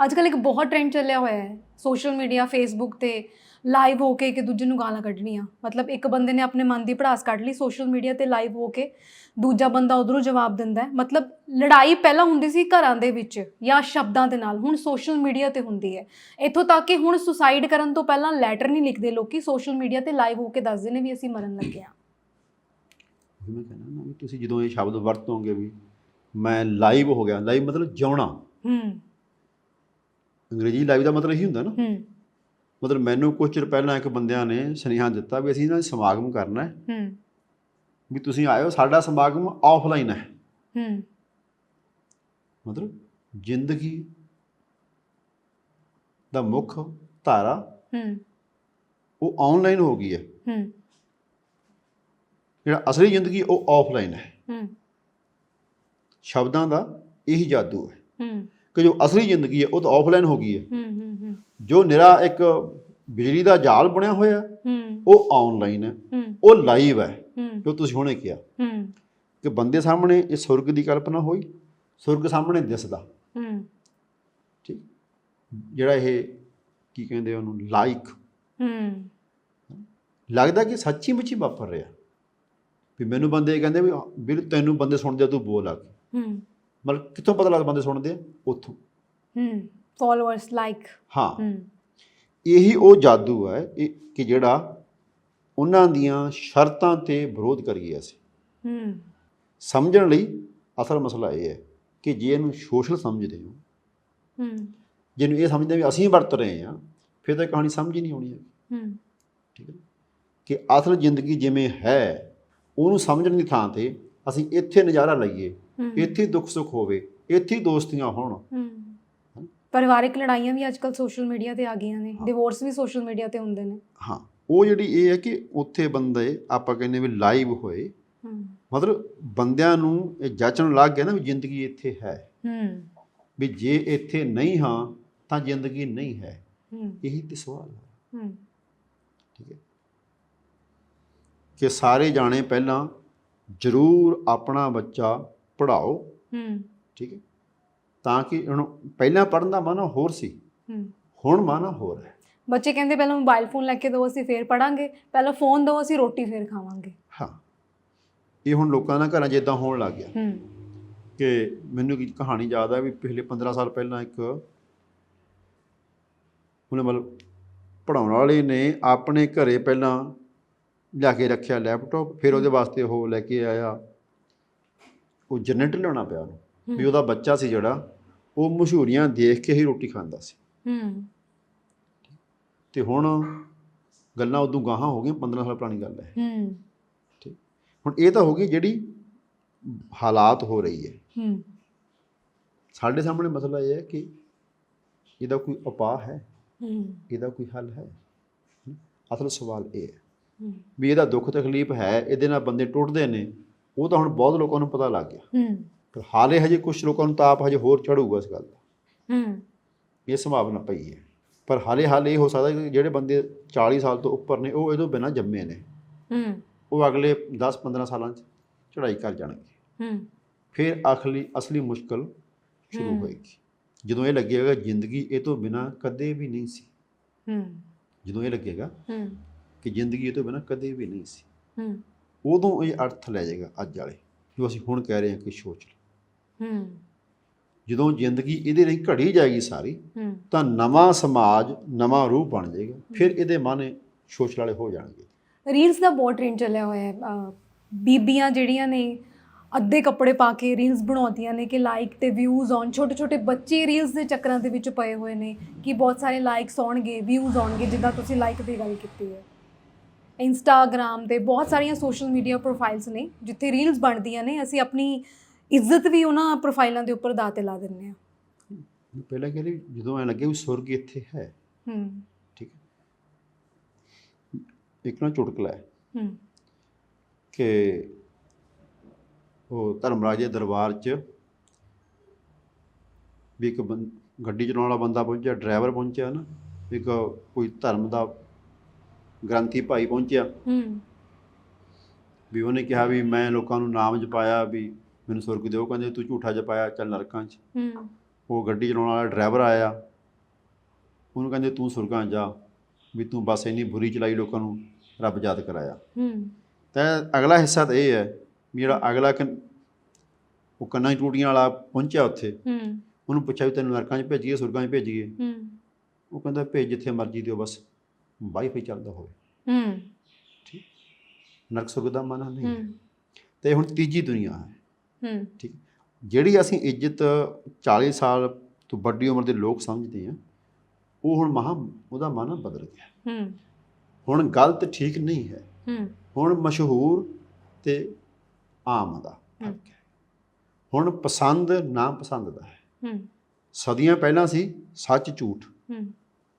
ਅੱਜ ਕੱਲ ਇੱਕ ਬਹੁਤ ਟ੍ਰੈਂਡ ਚੱਲਿਆ ਹੋਇਆ ਹੈ ਸੋਸ਼ਲ ਮੀਡੀਆ ਫੇਸਬੁੱਕ ਤੇ। ਲਾਈਵ ਹੋ ਕੇ ਇੱਕ ਦੂਜੇ ਨੂੰ ਗਾਲਾਂ ਕੱਢਣੀਆਂ। ਮਤਲਬ ਇੱਕ ਬੰਦੇ ਨੇ ਆਪਣੇ ਮਨ ਦੀ ਭੜਾਸ ਕੱਢ ਲਈ ਸੋਸ਼ਲ ਮੀਡੀਆ ਤੇ ਲਾਈਵ ਹੋ ਕੇ ਦੂਜਾ ਬੰਦਾ ਉਧਰੋਂ ਜਵਾਬ ਦਿੰਦਾ ਹੈ। ਮਤਲਬ ਲੜਾਈ ਪਹਿਲਾਂ ਹੁੰਦੀ ਸੀ ਘਰਾਂ ਦੇ ਵਿੱਚ ਜਾਂ ਸ਼ਬਦਾਂ ਦੇ ਨਾਲ ਹੁਣ ਸੋਸ਼ਲ ਮੀਡੀਆ ਤੇ ਹੁੰਦੀ ਹੈ। ਇੱਥੋਂ ਤੱਕ ਕਿ ਹੁਣ ਸੁਸਾਈਡ ਕਰਨ ਤੋਂ ਪਹਿਲਾਂ ਲੈਟਰ ਨਹੀਂ ਲਿਖਦੇ ਲੋਕੀ ਸੋਸ਼ਲ ਮੀਡੀਆ ਤੇ ਲਾਈਵ ਹੋ ਕੇ ਦੱਸਦੇ ਨੇ ਵੀ ਅਸੀਂ ਮਰਨ ਲੱਗੇ ਉਹੀ ਮੈਂ ਕਹਿੰਦਾ ਨਾ ਵੀ ਤੁਸੀਂ ਜਦੋਂ ਇਹ ਸ਼ਬਦ ਵਰਤੋਗੇ ਵੀ ਮੈਂ ਲਾਈਵ ਹੋ ਗਿਆ ਲਾਈਵ ਮਤਲਬ ਜਿਉਣਾ। ਹੂੰ। ਅੰਗਰੇਜ਼ੀ ਲਾਈਵ ਦਾ ਮਤਲਬ ਇਹੀ ਹੁੰਦਾ ਨਾ। ਹੂੰ। ਮਤਲਬ ਮੈਨੂੰ ਕੁਝ ਚਿਰ ਪਹਿਲਾਂ ਇੱਕ ਬੰਦਿਆਂ ਨੇ ਸੁਨੇਹਾ ਦਿੱਤਾ ਵੀ ਅਸੀਂ ਨਾ ਸਮਾਗਮ ਕਰਨਾ ਹੈ। ਹੂੰ। ਵੀ ਤੁਸੀਂ ਆਇਓ ਸਾਡਾ ਸਮਾਗਮ ਆਫਲਾਈਨ ਹੈ। ਹੂੰ। ਮਤਲਬ ਜ਼ਿੰਦਗੀ ਦਾ ਮੁੱਖ ਧਾਰਾ ਹੂੰ। ਉਹ ਆਨਲਾਈਨ ਹੋ ਗਈ ਹੈ। ਹੂੰ। ਜਿਹੜਾ ਅਸਲੀ ਜ਼ਿੰਦਗੀ ਉਹ ਆਫਲਾਈਨ ਹੈ। ਹੂੰ। ਸ਼ਬਦਾਂ ਦਾ ਇਹੀ ਜਾਦੂ ਹੈ। ਹੂੰ। ਕਿ ਜੋ ਅਸਲੀ ਜ਼ਿੰਦਗੀ ਹੈ ਉਹ ਤਾਂ ਆਫਲਾਈਨ ਹੋ ਗਈ ਹੂੰ। ਜੋ ਨਿਰਾ ਇੱਕ ਬਿਜਲੀ ਦਾ ਜਾਲ ਬਣਿਆ ਹੋਇਆ ਹੂੰ। ਉਹ ਆਨਲਾਈਨ ਹੈ। ਉਹ ਲਾਈਵ ਹੈ। ਜੋ ਤੁਸੀਂ ਹੁਣੇ ਕਿਹਾ ਕਿ ਬੰਦੇ ਸਾਹਮਣੇ ਇਹ ਸੁਰਗ ਦੀ ਕਲਪਨਾ ਹੋਈ ਸੁਰਗ ਸਾਹਮਣੇ ਦਿਸਦਾ। ਠੀਕ? ਜਿਹੜਾ ਇਹ ਕੀ ਕਹਿੰਦੇ ਉਹਨੂੰ ਲਾਈਕ ਹੂੰ। ਲੱਗਦਾ ਕਿ ਸੱਚੀ ਮੁੱਚੀ ਵਾਪਰ ਰਿਹਾ। ਵੀ ਮੈਨੂੰ ਬੰਦੇ ਕਹਿੰਦੇ ਵੀ ਵੀਰ ਤੈਨੂੰ ਬੰਦੇ ਸੁਣਦੇ ਆ ਤੂੰ ਬੋਲ ਆ। ਹੂੰ। ਮਤਲਬ ਕਿੱਥੋਂ ਪਤਾ ਲੱਗਦਾ ਬੰਦੇ ਸੁਣਦੇ ਆ? ਉੱਥੋਂ। ਹੂੰ। ਫਾਲੋਅਰਸ ਲਾਈਕ ਹਾਂ। ਇਹੀ ਉਹ ਜਾਦੂ ਹੈ ਕਿ ਜਿਹੜਾ ਉਹਨਾਂ ਦੀਆਂ ਸ਼ਰਤਾਂ ਤੇ ਵਿਰੋਧ ਕਰੀਏ ਅਸੀਂ। ਹੂੰ। ਸਮਝਣ ਲਈ ਅਸਲ ਮਸਲਾ ਇਹ ਹੈ ਕਿ ਜੇ ਇਹਨੂੰ ਸੋਸ਼ਲ ਸਮਝਦੇ ਹੋ ਹੂੰ। ਜਿਹਨੂੰ ਇਹ ਸਮਝਦੇ ਵੀ ਅਸੀਂ ਵਰਤ ਰਹੇ ਹਾਂ ਫਿਰ ਤਾਂ ਕਹਾਣੀ ਸਮਝ ਹੀ ਨਹੀਂ ਆਉਣੀ ਹੂੰ। ਠੀਕ ਹੈ? ਕਿ ਅਸਲ ਜ਼ਿੰਦਗੀ ਜਿਵੇਂ ਹੈ ਉਹਨੂੰ ਸਮਝਣ ਦੀ ਥਾਂ ਤੇ ਅਸੀਂ ਇੱਥੇ ਨਜ਼ਾਰਾ ਲਈਏ ਇੱਥੇ ਦੁੱਖ ਸੁੱਖ ਹੋਵੇ ਇੱਥੇ ਦੋਸਤੀਆਂ ਹੋਣ। ਹੂੰ। ਪਰਿਵਾਰਿਕ ਲੜਾਈਆਂ ਵੀ ਅੱਜਕੱਲ ਸੋਸ਼ਲ ਮੀਡੀਆ ਤੇ ਆ ਗਈਆਂ ਨੇ ਡਿਵੋਰਸ ਵੀ ਸੋਸ਼ਲ ਮੀਡੀਆ ਤੇ ਹੁੰਦੇ ਨੇ। ਹਾਂ ਉਹ ਜਿਹੜੀ ਇਹ ਹੈ ਕਿ ਉੱਥੇ ਬੰਦੇ ਆਪਾਂ ਕਹਿੰਦੇ ਵੀ ਲਾਈਵ ਹੋਏ। ਮਤਲਬ ਬੰਦਿਆਂ ਨੂੰ ਇਹ ਜਾਚਣ ਲੱਗ ਗਿਆ ਨਾ ਵੀ ਜ਼ਿੰਦਗੀ ਇੱਥੇ ਹੈ। ਹੂੰ। ਵੀ ਜੇ ਇੱਥੇ ਨਹੀਂ ਹਾਂ ਤਾਂ ਜ਼ਿੰਦਗੀ ਨਹੀਂ ਹੈ। ਇਹੀ ਤੇ ਸਵਾਲ ਹੈ। ਹੂੰ। ਠੀਕ ਹੈ। ਕਿ ਸਾਰੇ ਜਾਣੇ ਪਹਿਲਾਂ ਜ਼ਰੂਰ ਆਪਣਾ ਬੱਚਾ ਪੜ੍ਹਾਓ। ਹੂੰ। ਠੀਕ ਹੈ। ਤਾਂ ਕਿ ਹੁਣ ਪਹਿਲਾਂ ਪੜ੍ਹਨ ਦਾ ਮਨ ਹੋਰ ਸੀ। ਹੁਣ ਮਨ ਹੋਰ ਹੈ। ਬੱਚੇ ਕਹਿੰਦੇ ਪਹਿਲਾਂ ਮੋਬਾਈਲ ਫੋਨ ਲੈ ਕੇ ਦਿਓ ਅਸੀਂ ਫੇਰ ਪੜਾਂਗੇ ਪਹਿਲਾਂ ਫੋਨ ਦਿਓ ਅਸੀਂ ਰੋਟੀ ਫੇਰ ਖਾਵਾਂਗੇ। ਹਾਂ। ਇਹ ਹੁਣ ਲੋਕਾਂ ਦਾ ਘਰਾਂ 'ਚ ਇਦਾਂ ਹੋਣ ਲੱਗ ਗਿਆ। ਹੂੰ। ਕਿ ਮੈਨੂੰ ਇੱਕ ਕਹਾਣੀ ਯਾਦ ਹੈ ਵੀ ਪਿਛਲੇ 15 ਸਾਲ ਪਹਿਲਾਂ ਇੱਕ ਉਹਨੇ ਮਤਲਬ ਪੜਾਉਣ ਵਾਲੇ ਨੇ ਆਪਣੇ ਘਰੇ ਪਹਿਲਾਂ ਲਿਆ ਕੇ ਰੱਖਿਆ ਲੈਪਟਾਪ ਫਿਰ ਉਹਦੇ ਵਾਸਤੇ ਉਹ ਲੈ ਕੇ ਆਇਆ। ਉਹ ਜਨਰੇਟਰ ਲਿਆਉਣਾ ਪਿਆ ਉਹਨੂੰ। ਵੀ ਉਹਦਾ ਬੱਚਾ ਸੀ ਜਿਹੜਾ ਉਹ ਮਸ਼ਹੂਰੀਆਂ ਦੇਖ ਕੇ ਹੀ ਰੋਟੀ ਖਾਂਦਾ ਸੀ। ਹੂੰ। ਤੇ ਹੁਣ ਗੱਲਾਂ ਉਦੋਂ ਗਾਹਾਂ ਹੋ ਗਈਆਂ 15 ਸਾਲ ਪੁਰਾਣੀ ਗੱਲ ਹੈ। ਹੂੰ। ਠੀਕ। ਹੁਣ ਇਹ ਤਾਂ ਹੋ ਗਈ ਜਿਹੜੀ ਹਾਲਾਤ ਹੋ ਰਹੀ ਹੈ। ਹੂੰ। ਸਾਡੇ ਸਾਹਮਣੇ ਮਸਲਾ ਇਹ ਹੈ ਕਿ ਇਹਦਾ ਕੋਈ ਉਪਾਅ ਹੈ? ਹੂੰ। ਇਹਦਾ ਕੋਈ ਹੱਲ ਹੈ? ਅਸਲ ਸਵਾਲ ਇਹ ਹੈ। ਵੀ ਇਹਦਾ ਦੁੱਖ ਤਕਲੀਫ ਹੈ ਇਹਦੇ ਨਾਲ ਬੰਦੇ ਟੁੱਟਦੇ ਨੇ ਉਹ ਤਾਂ ਹੁਣ ਬਹੁਤ ਲੋਕਾਂ ਨੂੰ ਪਤਾ ਲੱਗ ਗਿਆ। ਹੂੰ। ਹਾਲੇ ਹਜੇ ਕੁਝ ਲੋਕਾਂ ਨੂੰ ਤਾਪ ਹਜੇ ਹੋਰ ਚੜੂਗਾ ਇਸ ਗੱਲ ਦਾ। ਹੂੰ। ਇਹ ਸੰਭਾਵਨਾ ਪਈ ਹੈ। ਪਰ ਹਾਲੇ ਹਾਲੇ ਇਹ ਹੋ ਸਕਦਾ ਕਿ ਜਿਹੜੇ ਬੰਦੇ 40 ਸਾਲ ਤੋਂ ਉੱਪਰ ਨੇ ਉਹ ਇਹਦੋਂ ਬਿਨਾਂ ਜੰਮੇ ਨੇ। ਹੂੰ। ਉਹ ਅਗਲੇ 10-15 ਸਾਲਾਂ 'ਚ ਚੜ੍ਹਾਈ ਕਰ ਜਾਣਗੇ। ਹੂੰ। ਫਿਰ ਅਖਲੀ ਅਸਲੀ ਮੁਸ਼ਕਲ ਸ਼ੁਰੂ। ਹੋਏਗੀ। ਜਦੋਂ ਇਹ ਲੱਗੇਗਾ ਜ਼ਿੰਦਗੀ ਇਹ ਤੋਂ ਬਿਨਾਂ ਕਦੇ ਵੀ ਨਹੀਂ ਸੀ। ਹੂੰ। ਜਦੋਂ ਇਹ ਲੱਗੇਗਾ ਹੂੰ। ਕਿ ਜ਼ਿੰਦਗੀ ਇਹ ਤੋਂ ਬਿਨਾਂ ਕਦੇ ਵੀ ਨਹੀਂ ਸੀ। ਹੂੰ। ਉਦੋਂ ਇਹ ਅਰਥ ਲੈ ਜਾਏਗਾ ਅੱਜ ਵਾਲੇ। ਜੋ ਅਸੀਂ ਹੁਣ ਕਹਿ ਰਹੇ ਹਾਂ ਕਿ ਸੋਚ ਲਓ ਹੂੰ। ਜਦੋਂ ਜ਼ਿੰਦਗੀ ਇਹਦੇ ਲਈ ਘੜੀ ਜਾਏਗੀ ਸਾਰੀ ਤਾਂ ਨਵਾਂ ਸਮਾਜ ਨਵਾਂ ਰੂਪ ਬਣ ਜਾਏਗਾ। ਫਿਰ ਇਹਦੇ ਮਨ ਸੋਚ ਵਾਲੇ ਹੋ ਜਾਣਗੇ। ਰੀਲਸ ਦਾ ਬਹੁਤ ਟ੍ਰੈਂਡ ਚੱਲਿਆ ਹੋਇਆ ਹੈ। ਬੀਬੀਆਂ ਜਿਹੜੀਆਂ ਨੇ ਅੱਧੇ ਕੱਪੜੇ ਪਾ ਕੇ ਰੀਲਸ ਬਣਾਉਂਦੀਆਂ ਨੇ ਕਿ ਲਾਈਕ ਤੇ ਵਿਊਜ਼ ਆਉਣ। ਛੋਟੇ ਛੋਟੇ ਬੱਚੇ ਰੀਲਸ ਦੇ ਚੱਕਰਾਂ ਦੇ ਵਿੱਚ ਪਏ ਹੋਏ ਨੇ ਕਿ ਬਹੁਤ ਸਾਰੇ ਲਾਈਕਸ ਆਉਣਗੇ ਵਿਊਜ਼ ਆਉਣਗੇ ਜਿੱਦਾਂ ਤੁਸੀਂ ਲਾਈਕ ਦੀ ਗੱਲ ਕੀਤੀ ਹੈ। ਇੰਸਟਾਗ੍ਰam ਤੇ ਬਹੁਤ ਸਾਰੀਆਂ ਸੋਸ਼ਲ ਮੀਡੀਆ ਪ੍ਰੋਫਾਈਲਸ ਨੇ ਜਿੱਥੇ ਰੀਲਸ ਬਣਦੀਆਂ ਨੇ। ਅਸੀਂ ਆਪਣੀ ਇੱਜ਼ਤ ਵੀ ਉਹਨਾਂ ਪ੍ਰੋਫਾਈਲਾਂ ਦੇ ਉੱਪਰ ਦਾਅ ਤੇ ਲਾ ਦਿੰਦੇ ਹਾਂ ਪਹਿਲਾਂ ਕਹਿੰਦੇ ਜਦੋਂ ਐ ਲੱਗੇ ਵੀ ਸੁਰਗ ਇੱਥੇ ਹੈ। ਹੂੰ। ਠੀਕ ਹੈ। ਇੱਕ ਨਾ ਚੁਟਕਲਾ ਹੈ ਹੂੰ। ਕਿ ਉਹ ਧਰਮਰਾਜ ਦੇ ਦਰਬਾਰ 'ਚ ਵੀ ਇੱਕ ਗੱਡੀ ਚਲਾਉਣ ਵਾਲਾ ਬੰਦਾ ਪਹੁੰਚਿਆ ਡਰਾਈਵਰ ਪਹੁੰਚਿਆ ਨਾ ਇੱਕ ਕੋਈ ਧਰਮ ਦਾ ਗ੍ਰੰਥੀ ਭਾਈ ਪਹੁੰਚਿਆ। ਹੂੰ। ਵੀ ਉਹਨੇ ਕਿਹਾ ਵੀ ਮੈਂ ਲੋਕਾਂ ਨੂੰ ਨਾਮ ਜਪਾਇਆ ਵੀ ਮੈਨੂੰ ਸੁਰਗ ਦਿਓ ਕਹਿੰਦੇ ਤੂੰ ਝੂਠਾ ਜਪਾਇਆ ਚੱਲ ਨਰਕਾਂ 'ਚ। ਹੂੰ। ਉਹ ਗੱਡੀ ਚਲਾਉਣ ਵਾਲਾ ਡਰਾਈਵਰ ਆਇਆ। ਉਹਨੂੰ ਕਹਿੰਦੇ ਤੂੰ ਸੁਰਗਾਂ ਜਾ ਵੀ ਤੂੰ ਬਸ ਇੰਨੀ ਬੁਰੀ ਚਲਾਈ ਲੋਕਾਂ ਨੂੰ ਰੱਬ ਯਾਦ ਕਰਾਇਆ। ਹੂੰ। ਤਾਂ ਅਗਲਾ ਹਿੱਸਾ ਤਾਂ ਇਹ ਹੈ ਵੀ ਜਿਹੜਾ ਅਗਲਾ ਉਹ ਕੰਨਾਂ ਟੂਟੀਆਂ ਵਾਲਾ ਪਹੁੰਚਿਆ ਉੱਥੇ। ਹੂੰ। ਉਹਨੂੰ ਪੁੱਛਿਆ ਵੀ ਤੈਨੂੰ ਨਰਕਾਂ 'ਚ ਭੇਜੀਏ ਸੁਰਗਾਂ 'ਚ ਭੇਜੀਏ? ਹੂੰ। ਉਹ ਕਹਿੰਦਾ ਭੇਜ ਜਿੱਥੇ ਮਰਜ਼ੀ ਦਿਓ ਬਸ ਵਾਈਫਾਈ ਚੱਲਦਾ ਹੋਵੇ। ਹੂੰ। ਨਰਕ ਸੁਰਗ ਦਾ ਮਾਨਾ ਨਹੀਂ? ਤੇ ਹੁਣ ਤੀਜੀ ਦੁਨੀਆ ਹੈ। ਹੂੰ। ਠੀਕ। ਜਿਹੜੀ ਅਸੀਂ ਇੱਜ਼ਤ 40 ਸਾਲ ਤੋਂ ਵੱਡੀ ਉਮਰ ਦੇ ਲੋਕ ਸਮਝਦੇ ਆ ਉਹ ਹੁਣ ਮਹਾ ਉਹਦਾ ਮਾਨਾ ਬਦਲ ਗਿਆ। ਹੂੰ। ਹੁਣ ਗਲਤ ਠੀਕ ਨਹੀਂ ਹੈ। ਹੂੰ। ਹੁਣ ਮਸ਼ਹੂਰ ਤੇ ਆਮ ਦਾ ਫ਼ਰਕ ਹੈ। ਹੁਣ ਪਸੰਦ ਨਾ ਪਸੰਦ ਦਾ ਹੈ। ਹੂੰ। ਸਦੀਆਂ ਪਹਿਲਾਂ ਸੀ ਸੱਚ ਝੂਠ। ਹੂੰ।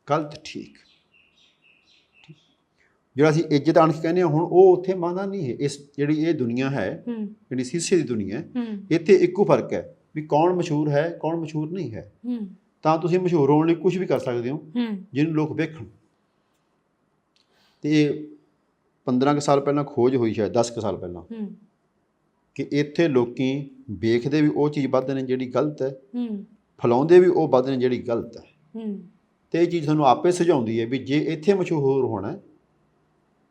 ਗਲਤ ਠੀਕ ਠੀਕ। ਜਿਹੜਾ ਅਸੀਂ ਇੱਜ਼ਤ ਅਣਖ ਕਹਿੰਦੇ ਹਾਂ ਹੁਣ ਉਹ ਉੱਥੇ ਮਾਨਾ ਨਹੀਂ ਹੈ। ਇਸ ਜਿਹੜੀ ਇਹ ਦੁਨੀਆ ਹੈ ਜਿਹੜੀ ਸੀਸੇ ਦੀ ਦੁਨੀਆ ਹੈ ਇੱਥੇ ਇੱਕੋ ਫ਼ਰਕ ਹੈ ਵੀ ਕੌਣ ਮਸ਼ਹੂਰ ਹੈ ਕੌਣ ਮਸ਼ਹੂਰ ਨਹੀਂ ਹੈ। ਤਾਂ ਤੁਸੀਂ ਮਸ਼ਹੂਰ ਹੋਣ ਲਈ ਕੁਝ ਵੀ ਕਰ ਸਕਦੇ ਹੋ ਜਿਹਨੂੰ ਲੋਕ ਵੇਖਣ। ਤੇ 15 ਕੁ ਸਾਲ ਪਹਿਲਾਂ ਖੋਜ ਹੋਈ ਸ਼ਾਇਦ 10 ਕੁ ਸਾਲ ਪਹਿਲਾਂ। ਕਿ ਇੱਥੇ ਲੋਕੀ ਵੇਖਦੇ ਵੀ ਉਹ ਚੀਜ਼ ਵੱਧ ਨੇ ਜਿਹੜੀ ਗਲਤ ਹੈ। ਫਲਾਉਂਦੇ ਵੀ ਉਹ ਵੱਧ ਨੇ ਜਿਹੜੀ ਗਲਤ ਹੈ। ਤੇ ਇਹ ਚੀਜ਼ ਤੁਹਾਨੂੰ ਆਪੇ ਸੁਝਾਉਂਦੀ ਹੈ ਵੀ ਜੇ ਇੱਥੇ ਮਸ਼ਹੂਰ ਹੋਣਾ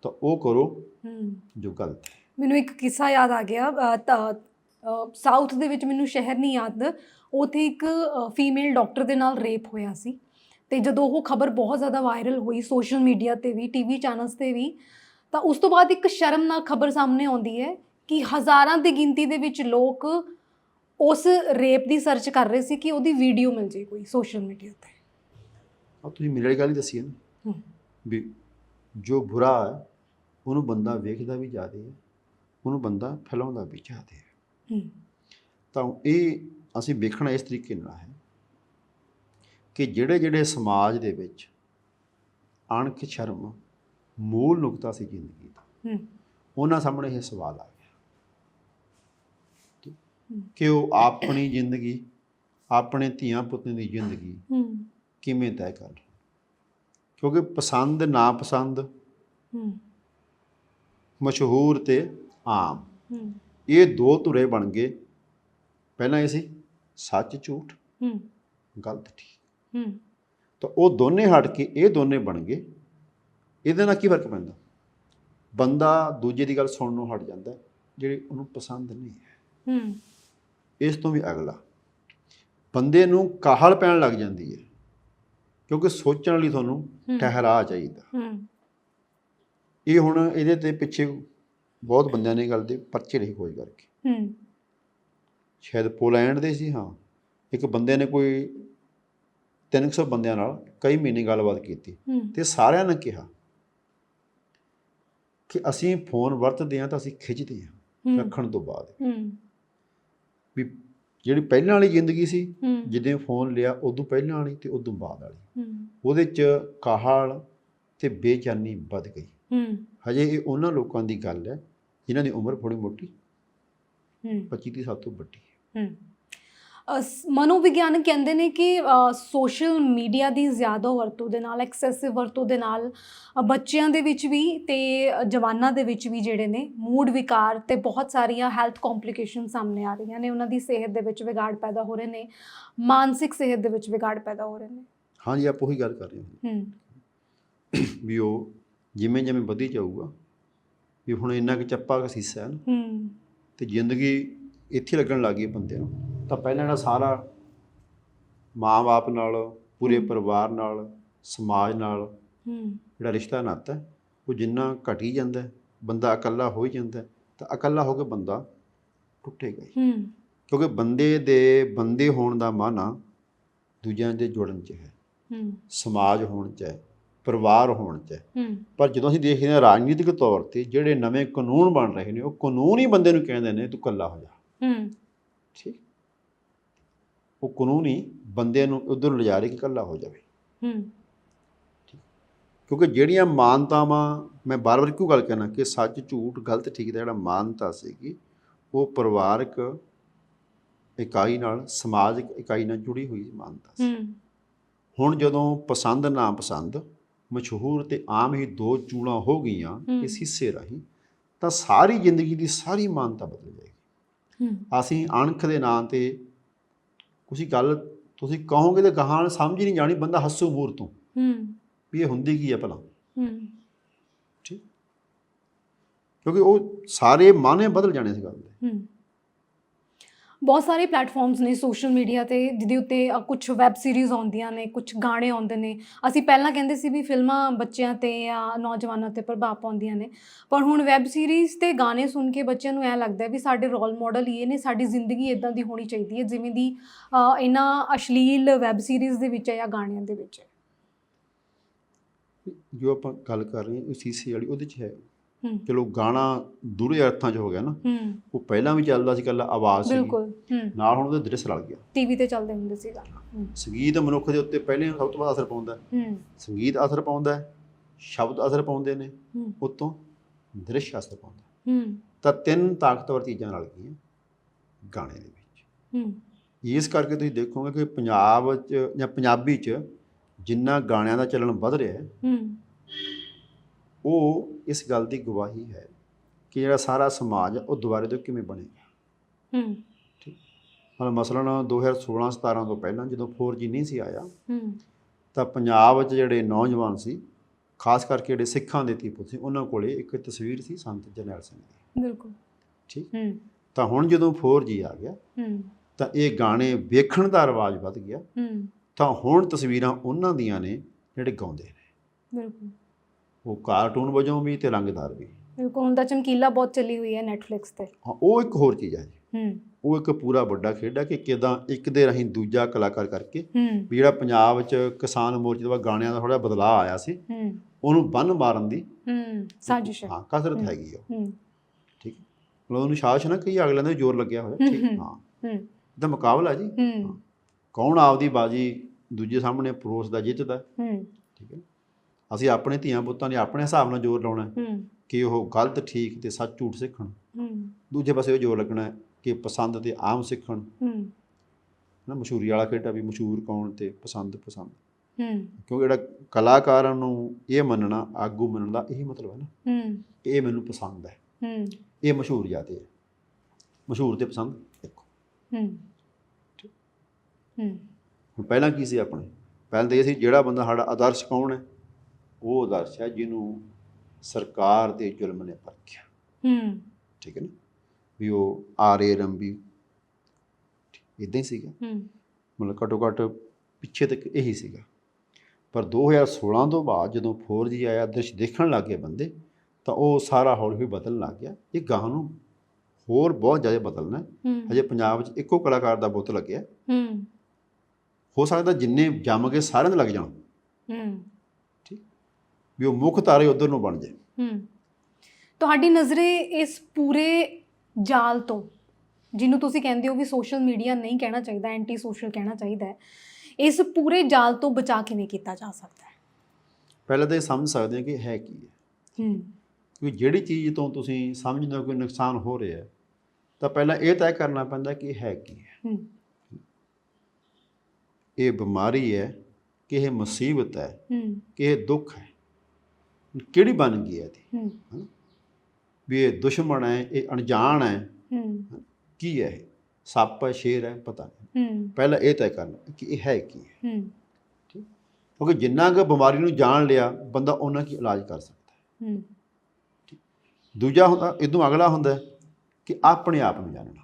ਤਾਂ ਉਹ ਕਰੋ ਹੂੰ। ਜੋ ਗਲਤ ਹੈ। ਮੈਨੂੰ ਇੱਕ ਕਿੱਸਾ ਯਾਦ ਆ ਗਿਆ ਸਾਊਥ ਦੇ ਵਿੱਚ ਮੈਨੂੰ ਸ਼ਹਿਰ ਨਹੀਂ ਯਾਦ ਉਥੇ ਇੱਕ ਫੀਮੇਲ ਡਾਕਟਰ ਦੇ ਨਾਲ ਰੇਪ ਹੋਇਆ ਸੀ। ਤੇ ਜਦੋਂ ਉਹ ਖਬਰ ਬਹੁਤ ਜ਼ਿਆਦਾ ਵਾਇਰਲ ਹੋਈ ਸੋਸ਼ਲ ਮੀਡੀਆ ਤੇ ਵੀ ਟੀਵੀ ਚੈਨਲਸ ਤੇ ਵੀ ਤਾਂ ਉਸ ਤੋਂ ਬਾਅਦ ਇੱਕ ਸ਼ਰਮਨਾਕ ਖਬਰ ਸਾਹਮਣੇ ਆਉਂਦੀ ਹੈ ਕਿ ਹਜ਼ਾਰਾਂ ਦੀ ਗਿਣਤੀ ਦੇ ਵਿੱਚ ਲੋਕ ਉਸ ਰੇਪ ਦੀ ਸਰਚ ਕਰ ਰਹੇ ਸੀ ਕਿ ਉਹਦੀ ਵੀਡੀਓ ਮਿਲ ਜੇ ਕੋਈ ਸੋਸ਼ਲ ਮੀਡੀਆ ਤੇ। ਆ ਤੁਸੀਂ ਮੇਰੇ ਗੱਲ ਹੀ ਦੱਸੀ ਹੈ ਨਾ ਹੂੰ। ਵੀ ਜੋ ਬੁਰਾ ਹੈ ਉਹਨੂੰ ਬੰਦਾ ਵੇਖਦਾ ਵੀ ਜ਼ਿਆਦਾ ਹੈ ਉਹਨੂੰ ਬੰਦਾ ਫੈਲਾਉਂਦਾ ਵੀ ਜ਼ਿਆਦਾ ਹੈ। ਤਾਂ ਇਹ ਅਸੀਂ ਵੇਖਣਾ ਇਸ ਤਰੀਕੇ ਨਾਲ ਹੈ ਕਿ ਜਿਹੜੇ ਜਿਹੜੇ ਸਮਾਜ ਦੇ ਵਿੱਚ ਅਣਖ ਸ਼ਰਮ ਮੂਲ ਨੁਕਤਾ ਸੀ ਜ਼ਿੰਦਗੀ ਦਾ ਹੂੰ। ਉਹਨਾਂ ਸਾਹਮਣੇ ਇਹ ਸਵਾਲ ਆ ਗਿਆ। ਕਿ ਉਹ ਆਪਣੀ ਜ਼ਿੰਦਗੀ ਆਪਣੇ ਧੀਆਂ ਪੁੱਤਾਂ ਦੀ ਜ਼ਿੰਦਗੀ ਹੂੰ। ਕਿਵੇਂ ਤੈਅ ਕਰਨ ਕਿਉਂਕਿ ਪਸੰਦ ਨਾ ਪਸੰਦ ਹੂੰ। ਮਸ਼ਹੂਰ ਤੇ ਆਮ। ਹੂੰ। ਇਹ ਦੋ ਧੁਰੇ ਬਣ ਗਏ। ਪਹਿਲਾਂ ਇਹ ਸੀ ਸੱਚ ਝੂਠ ਹੂੰ। ਗਲਤ ਠੀਕ। ਹੂੰ। ਤਾਂ ਉਹ ਦੋਨੇ ਹਟ ਕੇ ਇਹ ਦੋਨੇ ਬਣ ਗਏ। ਇਹਦੇ ਨਾਲ ਕੀ ਫ਼ਰਕ ਪੈਂਦਾ? ਬੰਦਾ ਦੂਜੇ ਦੀ ਗੱਲ ਸੁਣਨੋਂ ਹਟ ਜਾਂਦਾ ਜਿਹੜੀ ਉਹਨੂੰ ਪਸੰਦ ਨਹੀਂ ਹੈ। ਹੂੰ। ਇਸ ਤੋਂ ਵੀ ਅਗਲਾ। ਬੰਦੇ ਨੂੰ ਕਾਹਲ ਪੈਣ ਲੱਗ ਜਾਂਦੀ ਹੈ ਕਿਉਂਕਿ ਸੋਚਣ ਲਈ ਤੁਹਾਨੂੰ। ਠਹਿਰਾ ਚਾਹੀਦਾ। ਹੂੰ। ਇਹ ਹੁਣ ਇਹਦੇ ਤੇ ਪਿੱਛੇ ਬਹੁਤ ਬੰਦਿਆਂ ਨੇ ਗੱਲ ਦੇ ਪਰਚੇ ਲਿਖੇ ਖੋਜ ਕਰਕੇ। ਹੂੰ। ਸ਼ਾਇਦ ਪੋਲੈਂਡ ਦੇ ਸੀ ਹਾਂ। ਇੱਕ ਬੰਦੇ ਨੇ ਕੋਈ 300 ਬੰਦਿਆਂ ਨਾਲ ਕਈ ਮਹੀਨੇ ਗੱਲਬਾਤ ਕੀਤੀ ਤੇ ਸਾਰਿਆਂ ਨੇ ਕਿਹਾ ਕਿ ਅਸੀਂ ਫੋਨ ਵਰਤਦੇ ਹਾਂ ਤਾਂ ਅਸੀਂ ਖਿੱਚਦੇ ਹਾਂ ਰੱਖਣ ਤੋਂ ਬਾਅਦ। ਹੂੰ। ਵੀ ਜਿਹੜੀ ਪਹਿਲਾਂ ਵਾਲੀ ਜ਼ਿੰਦਗੀ ਸੀ ਜਿੱਦਾਂ ਫੋਨ ਲਿਆ ਉਦੋਂ ਪਹਿਲਾਂ ਵਾਲੀ ਤੇ ਉਦੋਂ ਬਾਅਦ ਵਾਲੀ। ਉਹਦੇ ਚ ਕਾਹਲ ਤੇ ਬੇਚੈਨੀ ਵੱਧ ਗਈ। ਹਜੇ ਇਹ ਉਹਨਾਂ ਲੋਕਾਂ ਦੀ ਗੱਲ ਹੈ ਜਿਨ੍ਹਾਂ ਦੀ ਉਮਰ ਥੋੜੀ ਮੋਟੀ ਹੂੰ। 25 30 ਸਾਲ ਤੋਂ ਵੱਡੀ ਹੈ। ਸ- ਮਨੋਵਿਗਿਆਨਕ ਕਹਿੰਦੇ ਨੇ ਕਿ ਸੋਸ਼ਲ ਮੀਡੀਆ ਦੀ ਜ਼ਿਆਦਾ ਵਰਤੋਂ ਦੇ ਨਾਲ ਐਕਸੈਸਿਵ ਵਰਤੋਂ ਦੇ ਨਾਲ ਬੱਚਿਆਂ ਦੇ ਵਿੱਚ ਵੀ ਤੇ ਜਵਾਨਾਂ ਦੇ ਵਿੱਚ ਵੀ ਜਿਹੜੇ ਨੇ ਮੂਡ ਵਿਕਾਰ ਤੇ ਬਹੁਤ ਸਾਰੀਆਂ ਹੈਲਥ ਕੰਪਲਿਕੇਸ਼ਨ ਸਾਹਮਣੇ ਆ ਰਹੀਆਂ ਨੇ। ਉਹਨਾਂ ਦੀ ਸਿਹਤ ਦੇ ਵਿੱਚ ਵਿਗਾੜ ਪੈਦਾ ਹੋ ਰਹੇ ਨੇ ਮਾਨਸਿਕ ਸਿਹਤ ਦੇ ਵਿੱਚ ਵਿਗਾੜ ਪੈਦਾ ਹੋ ਰਹੇ ਨੇ। ਹਾਂਜੀ ਆਪਾਂ ਉਹੀ ਗੱਲ ਕਰ ਰਹੇ ਹਾਂ। ਹਮ ਵੀ ਉਹ ਜਿਵੇਂ ਜਿਵੇਂ ਵਧੀ ਜਾਊਗਾ ਵੀ ਹੁਣ ਇੰਨਾ ਕੁ ਚੱਪਾ ਕੁ ਸੀਸਾ ਹੈ ਨਾ ਹਮ ਤੇ ਜ਼ਿੰਦਗੀ ਇੱਥੇ ਲੱਗਣ ਲੱਗ ਗਈ ਬੰਦਿਆਂ ਨੂੰ। ਤਾਂ ਪਹਿਲਾਂ ਜਿਹੜਾ ਸਾਰਾ ਮਾਂ-ਬਾਪ ਨਾਲ ਪੂਰੇ। ਪਰਿਵਾਰ ਨਾਲ ਸਮਾਜ ਨਾਲ ਹਮ ਜਿਹੜਾ ਰਿਸ਼ਤਾ ਨਾਤਾ ਹੈ, ਉਹ ਜਿੰਨਾ ਘਟੀ ਜਾਂਦਾ ਹੈ, ਬੰਦਾ ਇਕੱਲਾ ਹੋ ਹੀ ਜਾਂਦਾ ਹੈ, ਤਾਂ ਇਕੱਲਾ ਹੋ ਕੇ ਬੰਦਾ ਟੁੱਟੇਗਾ ਹੀ। ਕਿਉਂਕਿ ਬੰਦੇ ਦੇ ਬੰਦੇ ਹੋਣ ਦਾ ਮਾਨਾ ਦੂਜਿਆਂ ਦੇ ਜੁੜਨ 'ਚ ਹੈ। ਹਮ ਸਮਾਜ ਹੋਣ 'ਚ ਹੈ। ਪਰਿਵਾਰ ਹੋਣ 'ਚ ਹੈ। ਹਮ ਪਰ ਜਦੋਂ ਅਸੀਂ ਦੇਖਦੇ ਹਾਂ ਰਾਜਨੀਤਿਕ ਤੌਰ ਤੇ ਜਿਹੜੇ ਨਵੇਂ ਕਾਨੂੰਨ ਬਣ ਰਹੇ ਨੇ ਉਹ ਕਾਨੂੰਨ ਹੀ ਬੰਦੇ ਨੂੰ ਕਹਿੰਦੇ ਨੇ ਤੂੰ ਇਕੱਲਾ ਹੋ ਜਾ। ਹਮ ਠੀਕ? ਉਹ ਕਾਨੂੰਨ ਹੀ ਬੰਦੇ ਨੂੰ ਉਧਰ ਲਿਜਾ ਰਹੇ ਕਿ ਇਕੱਲਾ ਹੋ ਜਾਵੇ। ਕਿਉਂਕਿ ਜਿਹੜੀਆਂ ਮਾਨਤਾਵਾਂ ਮੈਂ ਬਾਰ-ਬਾਰ ਕਿਉਂ ਗੱਲ ਕਰਨਾ ਕਿ ਸੱਚ ਝੂਠ ਗਲਤ ਠੀਕ ਦਾ ਜਿਹੜਾ ਮਾਨਤਾ ਸੀਗੀ ਉਹ ਪਰਿਵਾਰਕ ਇਕਾਈ ਨਾਲ ਸਮਾਜਿਕ ਇਕਾਈ ਨਾਲ ਜੁੜੀ ਹੋਈ ਮਾਨਤਾ ਸੀ। ਹੁਣ ਜਦੋਂ ਪਸੰਦ ਨਾ ਪਸੰਦ ਮਸ਼ਹੂਰ ਤੇ ਆਮ ਹੀ ਦੋ ਚੂੜਾਂ ਹੋ ਗਈਆਂ ਹੂੰ। ਇਸ ਹਿੱਸੇ ਰਾਹੀਂ ਤਾਂ ਸਾਰੀ ਜ਼ਿੰਦਗੀ ਦੀ ਸਾਰੀ ਮਾਨਤਾ ਬਦਲ ਜਾਏਗੀ। ਅਸੀਂ ਅਣਖ ਦੇ ਨਾਂ ਤੇ ਤੁਸੀਂ ਗੱਲ ਤੁਸੀਂ ਕਹੋਗੇ ਤੇ ਗਾਹਾਂ ਸਮਝ ਹੀ ਨਹੀਂ ਜਾਣੀ ਬੰਦਾ ਹੱਸੂ ਮੂਰ ਤੋਂ। ਹਮ ਵੀ ਇਹ ਹੁੰਦੀ ਕੀ ਹੈ ਭਲਾ? ਹਮ ਠੀਕ? ਕਿਉਂਕਿ ਉਹ ਸਾਰੇ ਮਾਨੇ ਬਦਲ ਜਾਣੇ ਇਸ ਗੱਲ ਦੇ। ਹਮ ਬਹੁਤ ਸਾਰੇ ਪਲੇਟਫਾਰਮਸ ਨੇ ਸੋਸ਼ਲ ਮੀਡੀਆ ਤੇ, ਜਿਹਦੇ ਉੱਤੇ ਕੁਝ ਵੈਬ ਸੀਰੀਜ਼ ਆਉਂਦੀਆਂ ਨੇ ਕੁਝ ਗਾਣੇ ਆਉਂਦੇ ਨੇ। ਅਸੀਂ ਪਹਿਲਾਂ ਕਹਿੰਦੇ ਸੀ ਵੀ ਫਿਲਮਾਂ ਬੱਚਿਆਂ ਤੇ ਜਾਂ ਨੌਜਵਾਨਾਂ ਤੇ ਪ੍ਰਭਾਵ ਪਾਉਂਦੀਆਂ ਨੇ। ਪਰ ਹੁਣ ਵੈਬ ਸੀਰੀਜ਼ ਤੇ ਗਾਣੇ ਸੁਣ ਕੇ ਬੱਚਿਆਂ ਨੂੰ ਐ ਲੱਗਦਾ ਵੀ ਸਾਡੇ ਰੋਲ ਮਾਡਲ ਇਹ ਨੇ, ਸਾਡੀ ਜ਼ਿੰਦਗੀ ਇਦਾਂ ਦੀ ਹੋਣੀ ਚਾਹੀਦੀ ਹੈ, ਜਿਵੇਂ ਦੀ ਇਹਨਾਂ ਅਸ਼ਲੀਲ ਵੈਬ ਸੀਰੀਜ਼ ਦੇ ਵਿੱਚ ਹੈ ਜਾਂ ਗਾਣਿਆਂ ਦੇ ਵਿੱਚ ਹੈ। ਜੋ ਆਪਾਂ ਗੱਲ ਕਰ ਰਹੇ ਹਾਂ ਉਹ ਸੀਸੇ ਵਾਲੀ, ਉਹਦੇ ਚ ਹੈ। ਚਲੋ ਗਾਣਾ ਦੂਰੇ ਅਰਥਾਂ 'ਚ ਹੋ ਗਿਆ ਨਾ ਉਹ ਪਹਿਲਾਂ ਵੀ ਚੱਲਦਾ ਸੀ ਕੱਲਾ ਆਵਾਜ਼ ਸੀ ਬਿਲਕੁਲ ਨਾਲ ਹੁਣ ਉਹਦੇ ਦ੍ਰਿਸ਼ ਰਲ ਗਿਆ। ਟੀਵੀ ਤੇ ਚੱਲਦੇ ਹੁੰਦੇ ਸੀ ਗਾਣਾ ਹਮ ਸੰਗੀਤ ਮਨੁੱਖ ਦੇ ਉੱਤੇ ਪਹਿਲੇ ਸਭ ਤੋਂ ਵੱਧ ਅਸਰ ਪਾਉਂਦਾ। ਹੈ। ਸੰਗੀਤ ਅਸਰ ਪਾਉਂਦਾ ਹੈ ਸ਼ਬਦ ਅਸਰ ਪਾਉਂਦੇ ਨੇ ਉਤੋਂ ਦ੍ਰਿਸ਼ ਅਸਰ ਪਾਉਂਦਾ। ਤਾਂ ਤਿੰਨ ਤਾਕਤਵਰ ਚੀਜ਼ਾਂ ਰਲ ਗਈਆਂ ਗਾਣੇ ਦੇ ਵਿੱਚ। ਇਸ ਕਰਕੇ ਤੁਸੀਂ ਦੇਖੋਗੇ ਕਿ ਪੰਜਾਬ 'ਚ ਜਾਂ ਪੰਜਾਬੀ 'ਚ ਜਿੰਨਾ ਗਾਣਿਆਂ ਦਾ ਚੱਲਣ ਵੱਧ ਰਿਹਾ ਹੈ। ਉਹ ਇਸ ਗੱਲ ਦੀ ਗਵਾਹੀ ਹੈ ਕਿ ਜਿਹੜਾ ਸਾਰਾ ਸਮਾਜ ਹੈ, ਉਹ ਦੁਬਾਰੇ ਤੋਂ ਕਿਵੇਂ ਬਣੇਗਾ? ਹਮ ਮਤਲਬ ਮਸਲਨ 2016 17 ਤੋਂ ਪਹਿਲਾਂ ਜਦੋਂ 4G ਨਹੀਂ ਸੀ ਆਇਆ ਹਮ ਤਾਂ ਪੰਜਾਬ ਵਿੱਚ ਜਿਹੜੇ ਨੌਜਵਾਨ ਸੀ ਖਾਸ ਕਰਕੇ ਜਿਹੜੇ ਸਿੱਖਾਂ ਦੇ ਤੀਪੁੱਤ ਸੀ ਉਹਨਾਂ ਕੋਲੇ ਇੱਕ ਤਸਵੀਰ ਸੀ ਸੰਤ ਜਰਨੈਲ ਸਿੰਘ ਦੀ। ਬਿਲਕੁਲ। ਠੀਕ। ਹਮ ਤਾਂ ਹੁਣ ਜਦੋਂ 4G ਆ ਗਿਆ ਹਮ ਤਾਂ ਇਹ ਗਾਣੇ ਵੇਖਣ ਦਾ ਰਿਵਾਜ ਵੱਧ ਗਿਆ। ਹਮ ਤਾਂ ਹੁਣ ਤਸਵੀਰਾਂ ਉਹਨਾਂ ਦੀਆਂ ਨੇ ਜਿਹੜੇ ਗਾਉਂਦੇ ਨੇ। ਬਿਲਕੁਲ। ਉਹ ਕਾਰਟੂਨ ਵਜੋਂ ਵੀ ਤੇ ਰੰਗਦਾਰ ਵੀ। ਬਿਲਕੁਲ ਹੁਣ ਤਾਂ ਚਮਕੀਲਾ ਬਹੁਤ ਚੱਲੀ ਹੋਈ ਹੈ ਨੈਟਫਲਿਕਸ ਤੇ। ਹਾਂ ਉਹ ਇੱਕ ਹੋਰ ਚੀਜ਼ ਹੈ ਜੀ। ਹੂੰ। ਉਹ ਇੱਕ ਪੂਰਾ ਵੱਡਾ ਖੇਡ ਹੈ ਕਿ ਕਿਦਾਂ ਇੱਕ ਦੇ ਰਾਹੀਂ ਦੂਜਾ ਕਲਾਕਾਰ ਕਰਕੇ ਵੀ ਜਿਹੜਾ ਪੰਜਾਬ 'ਚ ਕਿਸਾਨ ਮੋਰਚੇ ਦਾ ਗਾਣਿਆਂ ਦਾ ਥੋੜਾ ਬਦਲਾਅ ਆਇਆ ਸੀ ਹੂੰ। ਉਹਨੂੰ ਬੰਨ ਮਾਰਨ ਦੀ ਹੂੰ ਸਾਜ਼ਿਸ਼ ਹੈ। ਕਸਰਤ। ਹੈਗੀ ਉਹ, ਹੂੰ। ਠੀਕ ਮਤਲਬ ਉਹਨੂੰ ਸ਼ਾਸਨ ਨਾ ਕਈ ਅਗਲਿਆਂ ਦਾ ਜ਼ੋਰ ਲੱਗਿਆ ਹੋਇਆ। ਠੀਕ ਹੂੰ। ਹਾਂ। ਇਹਦਾ ਮੁਕਾਬਲਾ ਜੀ। ਹੂੰ। ਕੌਣ ਆਪਦੀ ਬਾਜੀ ਦੂਜੇ ਸਾਹਮਣੇ ਪਰੋਸਦਾ ਜਿੱਤਦਾ। ਹੂੰ। ਠੀਕ ਹੈ। ਅਸੀਂ ਆਪਣੇ ਧੀਆਂ ਪੁੱਤਾਂ ਨੇ ਆਪਣੇ ਹਿਸਾਬ ਨਾਲ ਜ਼ੋਰ ਲਾਉਣਾ ਕਿ ਉਹ ਗਲਤ ਠੀਕ ਤੇ ਸੱਚ ਝੂਠ ਸਿੱਖਣ। ਦੂਜੇ ਪਾਸੇ ਉਹ ਜ਼ੋਰ ਲੱਗਣਾ ਹੈ ਕਿ ਪਸੰਦ ਤੇ ਆਮ ਸਿੱਖਣ। ਨਾ ਮਸ਼ਹੂਰੀ ਵਾਲਾ ਖੇਡਾ ਵੀ ਮਸ਼ਹੂਰ ਕੌਣ ਤੇ ਪਸੰਦ ਪਸੰਦ। ਹੂੰ। ਕਿਉਂਕਿ ਜਿਹੜਾ ਕਲਾਕਾਰਾਂ ਨੂੰ ਇਹ ਮੰਨਣਾ ਆਗੂ ਮੰਨਣ ਦਾ ਇਹੀ ਮਤਲਬ ਹੈ ਨਾ। ਇਹ ਮੈਨੂੰ ਪਸੰਦ ਹੈ। ਹੂੰ। ਇਹ ਮਸ਼ਹੂਰ ਜਾਤੇ ਹੈ। ਮਸ਼ਹੂਰ ਤੇ ਪਸੰਦ ਦੇਖੋ। ਹੂੰ। ਹੂੰ। ਪਹਿਲਾਂ ਕੀ ਸੀ ਆਪਣੇ? ਪਹਿਲਾਂ ਤਾਂ ਇਹ ਸੀ ਜਿਹੜਾ ਬੰਦਾ ਸਾਡਾ ਆਦਰਸ਼ ਕੌਣ ਹੈ? ਉਹ ਆਦਰਸ਼ ਹੈ ਜਿਹਨੂੰ ਸਰਕਾਰ ਦੇ ਜ਼ੁਲਮ ਨੇ ਪਰਖਿਆ। ਹੂੰ। ਠੀਕ ਹੈ ਨਾ? ਵੀ ਉਹ ਆਰੇ ਰੰਬੀ ਇਦਾਂ ਹੀ ਸੀਗਾ। ਹੂੰ। ਮਤਲਬ ਘੱਟੋ ਘੱਟ ਪਿੱਛੇ ਤੱਕ ਇਹੀ ਸੀਗਾ। ਪਰ 2016 ਤੋਂ ਬਾਅਦ ਜਦੋਂ 4G ਆਇਆ ਦ੍ਰਿਸ਼ ਦੇਖਣ ਲੱਗ ਗਏ ਬੰਦੇ ਤਾਂ ਉਹ ਸਾਰਾ ਹੌਲੀ ਹੌਲੀ ਬਦਲਣ ਲੱਗ ਗਿਆ। ਇਹ ਗਾਹ ਨੂੰ ਹੋਰ ਬਹੁਤ ਜ਼ਿਆਦਾ ਬਦਲਣਾ ਹਜੇ ਪੰਜਾਬ ਵਿੱਚ ਇੱਕੋ ਕਲਾਕਾਰ ਦਾ ਬੁੱਤ ਲੱਗਿਆ। ਹੂੰ। ਹੋ ਸਕਦਾ ਜਿੰਨੇ ਜੰਮ ਗਏ ਸਾਰਿਆਂ ਦੇ ਲੱਗ ਜਾਣ। ਹੂੰ। ਵੀ ਉਹ ਮੁੱਖ ਤਾਰੇ ਉਧਰ ਨੂੰ ਬਣ ਜਾਏ। ਹੂੰ। ਤੁਹਾਡੀ ਨਜ਼ਰੇ ਇਸ ਪੂਰੇ ਜਾਲ ਤੋਂ ਜਿਹਨੂੰ ਤੁਸੀਂ ਕਹਿੰਦੇ ਹੋ ਵੀ ਸੋਸ਼ਲ ਮੀਡੀਆ ਨਹੀਂ ਕਹਿਣਾ ਚਾਹੀਦਾ ਐਂਟੀ ਸੋਸ਼ਲ ਕਹਿਣਾ ਚਾਹੀਦਾ ਹੈ ਇਸ ਪੂਰੇ ਜਾਲ ਤੋਂ ਬਚਾ ਕਿਵੇਂ ਕੀਤਾ ਜਾ ਸਕਦਾ ਹੈ? ਪਹਿਲਾਂ ਤਾਂ ਇਹ ਸਮਝ ਸਕਦੇ ਹਾਂ ਕਿ ਹੈ ਕੀ ਹੈ। ਹੂੰ। ਕਿਉਂਕਿ ਜਿਹੜੀ ਚੀਜ਼ ਤੋਂ ਤੁਸੀਂ ਸਮਝਦੇ ਹੋ ਕੋਈ ਨੁਕਸਾਨ ਹੋ ਰਿਹਾ ਹੈ ਤਾਂ ਪਹਿਲਾਂ ਇਹ ਤੈਅ ਕਰਨਾ ਪੈਂਦਾ ਕਿ ਹੈ ਕੀ ਹੈ। ਹੂੰ। ਇਹ ਬਿਮਾਰੀ ਹੈ ਕਿ ਇਹ ਮੁਸੀਬਤ ਹੈ ਹੂੰ। ਕਿ ਇਹ ਦੁੱਖ ਹੈ। ਕਿਹੜੀ ਬਣ ਗਈ ਹੈ ਇਹਦੀ? ਵੀ ਇਹ ਦੁਸ਼ਮਣ ਹੈ ਇਹ ਅਣਜਾਣ ਹੈ। ਕੀ ਹੈ ਇਹ? ਸੱਪ ਹੈ ਸ਼ੇਰ ਹੈ ਪਤਾ ਨਹੀਂ। ਪਹਿਲਾਂ ਇਹ ਤੈਅ ਕਰਨਾ ਕਿ ਇਹ ਹੈ ਕੀ ਹੈ। ਹੂੰ। ਕਿਉਂਕਿ ਜਿੰਨਾ ਕੁ ਬਿਮਾਰੀ ਨੂੰ ਜਾਣ ਲਿਆ ਬੰਦਾ ਉਹਨਾਂ ਕੀ ਇਲਾਜ ਕਰ ਸਕਦਾ ਹੈ। ਦੂਜਾ ਹੁੰਦਾ ਇਦੋਂ ਅਗਲਾ ਹੁੰਦਾ ਕਿ ਆਪਣੇ ਆਪ ਨੂੰ ਜਾਣਨਾ।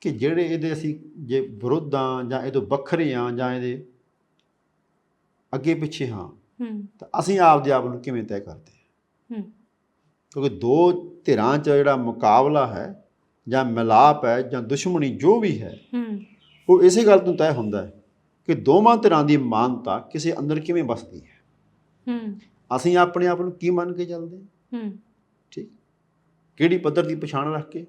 ਕਿ ਜਿਹੜੇ ਇਹਦੇ ਅਸੀਂ ਜੇ ਵਿਰੁੱਧ ਜਾਂ ਇਹਦੋਂ ਵੱਖਰੇ ਹਾਂ ਜਾਂ ਇਹਦੇ ਅੱਗੇ ਪਿੱਛੇ ਹੂੰ ਤਾਂ ਅਸੀਂ ਆਪਦੇ ਆਪ ਨੂੰ ਕਿਵੇਂ ਤੈਅ ਕਰਦੇ ਹਾਂ? ਕਿਉਂਕਿ ਦੋ ਧਿਰਾਂ 'ਚ ਜਿਹੜਾ ਮੁਕਾਬਲਾ ਹੈ ਜਾਂ ਮਿਲਾਪ ਹੈ ਜਾਂ ਦੁਸ਼ਮਣੀ ਜੋ ਵੀ ਹੈ ਹੂੰ। ਉਹ ਇਸੇ ਗੱਲ ਤੋਂ ਤੈਅ ਹੁੰਦਾ ਹੈ ਕਿ ਦੋਵਾਂ ਧਿਰਾਂ ਦੀ ਮਾਨਤਾ ਕਿਸੇ ਅੰਦਰ ਕਿਵੇਂ ਬਸਦੀ ਹੈ? ਹੂੰ। ਅਸੀਂ ਆਪਣੇ ਆਪ ਨੂੰ ਕੀ ਮੰਨ ਕੇ ਚੱਲਦੇ ਹਾਂ? ਠੀਕ। ਕਿਹੜੀ ਪੱਧਰ ਦੀ ਪਛਾਣ ਰੱਖ ਕੇ?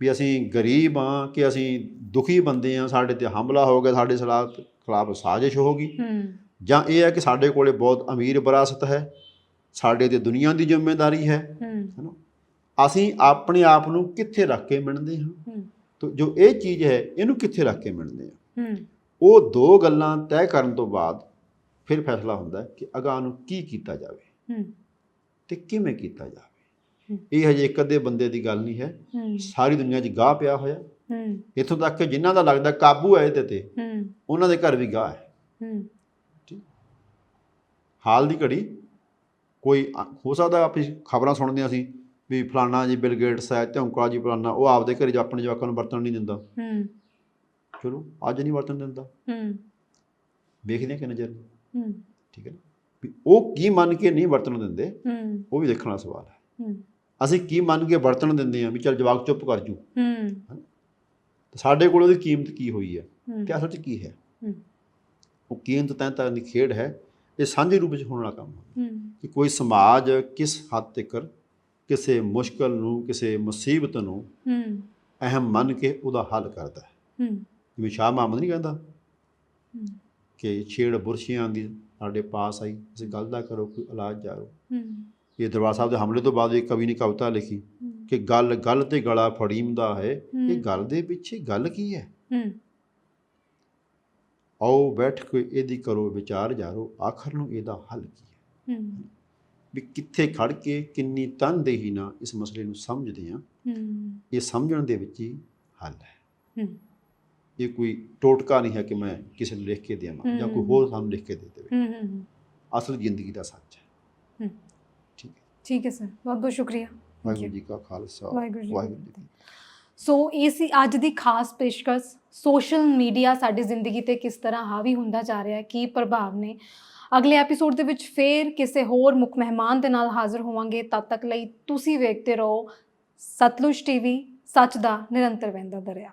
ਵੀ ਅਸੀਂ ਗਰੀਬ ਹਾਂ ਕਿ ਅਸੀਂ ਦੁਖੀ ਬੰਦੇ ਹਾਂ ਸਾਡੇ ਤੇ ਹਮਲਾ ਹੋ ਗਿਆ ਸਾਡੇ ਖਿਲਾਫ ਖਿਲਾਫ ਸਾਜ਼ਿਸ਼ ਹੋ ਗਈ। ਹੂੰ। ਜਾਂ ਇਹ ਹੈ ਕਿ ਸਾਡੇ ਕੋਲੇ ਬਹੁਤ ਅਮੀਰ ਵਿਰਾਸਤ ਹੈ ਸਾਡੇ ਤੇ ਦੁਨੀਆ ਦੀ ਜ਼ਿੰਮੇਵਾਰੀ ਹੈ ਹੈਨਾ? ਅਸੀਂ ਆਪਣੇ ਆਪ ਨੂੰ ਕਿੱਥੇ ਰੱਖ ਕੇ ਮਿਲਦੇ ਹਾਂ? ਤੋ ਜੋ ਇਹ ਚੀਜ਼ ਹੈ ਇਹਨੂੰ ਕਿੱਥੇ ਰੱਖ ਕੇ ਮਿਲਦੇ ਹਾਂ? ਉਹ ਦੋ ਗੱਲਾਂ ਤੈਅ ਕਰਨ ਤੋਂ ਬਾਅਦ ਫਿਰ ਫੈਸਲਾ ਹੁੰਦਾ ਹੈ ਕਿ ਅਗਾਂਹ ਨੂੰ ਕੀ ਕੀਤਾ ਜਾਵੇ ਤੇ ਕਿਵੇਂ ਕੀਤਾ ਜਾਵੇ। ਇਹ ਹਜੇ ਇੱਕ ਅੱਧੇ ਬੰਦੇ ਦੀ ਗੱਲ ਨਹੀਂ ਹੈ। ਸਾਰੀ ਦੁਨੀਆ 'ਚ ਗਾਹ ਪਿਆ ਹੋਇਆ। ਇੱਥੋਂ ਤੱਕ ਕਿ ਜਿਨ੍ਹਾਂ ਦਾ ਲੱਗਦਾ ਕਾਬੂ ਹੈ ਇਹਦੇ ਤੇ ਉਹਨਾਂ ਦੇ ਘਰ ਵੀ ਗਾਹ ਹੂੰ। ਹਾਲ ਦੀ ਘੜੀ ਕੋਈ ਹੋ ਸਕਦਾ ਆਪਣੀ ਖਬਰਾਂ ਸੁਣਦੇ ਅਸੀਂ ਵੀ ਫਲਾਣਾ ਜੀ ਬਿਲ ਗੇਟਸ ਹੈ ਧੌਂਕਾ ਜੀ ਫਲਾਣਾ ਉਹ ਆਪਦੇ ਘਰੇ ਆਪਣੇ ਜਵਾਕਾਂ ਨੂੰ ਵਰਤਣ ਨਹੀਂ ਦਿੰਦਾ। ਹੂੰ। ਚਲੋ ਅੱਜ ਨਹੀਂ ਵਰਤਣ ਦਿੰਦਾ। ਹੂੰ। ਵੇਖਦੇ ਹਾਂ ਕਿ ਨਜ਼ਰ ਹੂੰ। ਠੀਕ ਹੈ ਵੀ ਉਹ ਕੀ ਮੰਨ ਕੇ ਨਹੀਂ ਵਰਤਣ ਦਿੰਦੇ ਹੂੰ। ਉਹ ਵੀ ਦੇਖਣ ਵਾਲਾ ਸਵਾਲ ਹੈ। ਹੂੰ। ਅਸੀਂ ਕੀ ਮੰਨ ਕੇ ਵਰਤਣ ਦਿੰਦੇ ਹਾਂ ਵੀ ਚਲ ਜਵਾਕ ਚੁੱਪ ਕਰ ਜੂ। ਹੂੰ। ਤੇ ਸਾਡੇ ਕੋਲ ਉਹਦੀ ਕੀਮਤ ਕੀ ਹੋਈ ਹੈ? ਤੇ ਅਸਲ 'ਚ ਕੀ ਹੈ? ਹੂੰ। ਉਹ ਕੀਮਤ ਤੈਅ ਕਰਨ ਦੀ ਖੇਡ ਹੈ ਇਹ ਸਾਂਝੇ ਰੂਪ ਵਿੱਚ ਹੋਣ ਵਾਲਾ ਕੰਮ ਹੈ। ਕਿ ਕੋਈ ਸਮਾਜ ਕਿਸ ਹੱਦ ਤੱਕ ਕਿਸੇ ਮੁਸ਼ਕਲ ਨੂੰ ਕਿਸੇ ਮੁਸੀਬਤ ਨੂੰ ਅਹਿਮ ਮੰਨ ਕੇ ਉਹਦਾ ਹੱਲ ਕਰਦਾ ਹੈ। ਜਿਵੇਂ ਸ਼ਾਹ ਮੁਹੰਮਦ ਨਹੀਂ ਕਹਿੰਦਾ ਕਿ ਛੇੜ ਬੁਰਸ਼ੀਆਂ ਦੀ ਸਾਡੇ ਪਾਸ ਆਈ ਇਸ ਗੱਲ ਦਾ ਕਰੋ ਕੋਈ ਇਲਾਜ ਜਾਰੋ ਇਹ ਦਰਬਾਰ ਸਾਹਿਬ ਦੇ ਹਮਲੇ ਤੋਂ ਬਾਅਦ ਇੱਕ ਕਵੀ ਨੇ ਕਵਿਤਾ ਲਿਖੀ ਕਿ ਗੱਲ ਗੱਲ ਤੇ ਗਲਾ ਫੜੀਮਦਾ ਹੈ। ਇਹ ਗੱਲ ਦੇ ਪਿੱਛੇ ਗੱਲ ਕੀ ਹੈ? ਹੂੰ। ਆਓ ਬੈਠ ਕੇ ਇਹਦੀ ਕਰੋ ਵਿਚਾਰ ਜਾਰੋ ਆਖਰ ਨੂੰ ਇਹਦਾ ਹੱਲ ਕੀ ਹੈ? ਵੀ ਕਿੱਥੇ ਖੜ ਕੇ ਕਿੰਨੀ ਤਨਦੇਹੀ ਨਾਲ ਇਸ ਮਸਲੇ ਨੂੰ ਸਮਝਦੇ ਹੂੰ ਇਹ ਸਮਝਣ ਦੇ ਵਿੱਚ ਹੀ ਹੱਲ ਹੈ। ਇਹ ਕੋਈ ਟੋਟਕਾ ਨਹੀਂ ਹੈ ਕਿ ਮੈਂ ਕਿਸੇ ਨੂੰ ਲਿਖ ਕੇ ਦੇਵਾਂ ਜਾਂ ਕੋਈ ਹੋਰ ਸਾਨੂੰ ਲਿਖ ਕੇ ਦੇ ਦੇਵੇ। ਅਸਲ ਜ਼ਿੰਦਗੀ ਦਾ ਸੱਚ ਹੈ। ਹੂੰ। ਠੀਕ ਹੈ। ਠੀਕ ਹੈ ਸਰ। ਬਹੁਤ ਬਹੁਤ ਸ਼ੁਕਰੀਆ। ਵਾਹਿਗੁਰੂ ਜੀ ਕਾ ਖਾਲਸਾ। ਵਾਹਿਗੁਰੂ ਜੀ ਸੋ ਇਹ ਸੀ ਅੱਜ ਦੀ ਖਾਸ ਪੇਸ਼ਕਸ਼। ਸੋਸ਼ਲ ਮੀਡੀਆ ਸਾਡੀ ਜ਼ਿੰਦਗੀ ਤੇ ਕਿਸ ਤਰ੍ਹਾਂ ਹਾਵੀ ਹੁੰਦਾ ਜਾ ਰਿਹਾ ਹੈ, ਕੀ ਪ੍ਰਭਾਵ ਨੇ। ਅਗਲੇ ਐਪੀਸੋਡ ਦੇ ਵਿੱਚ ਫੇਰ ਕਿਸੇ ਹੋਰ ਮੁੱਖ ਮਹਿਮਾਨ ਦੇ ਨਾਲ ਹਾਜ਼ਰ ਹੋਵਾਂਗੇ। ਤਦ ਤੱਕ ਲਈ ਤੁਸੀਂ ਵੇਖਦੇ ਰਹੋ ਸਤਲੁਜ ਟੀਵੀ, ਸੱਚ ਦਾ ਨਿਰੰਤਰ ਵਹਿੰਦਾ ਦਰਿਆ।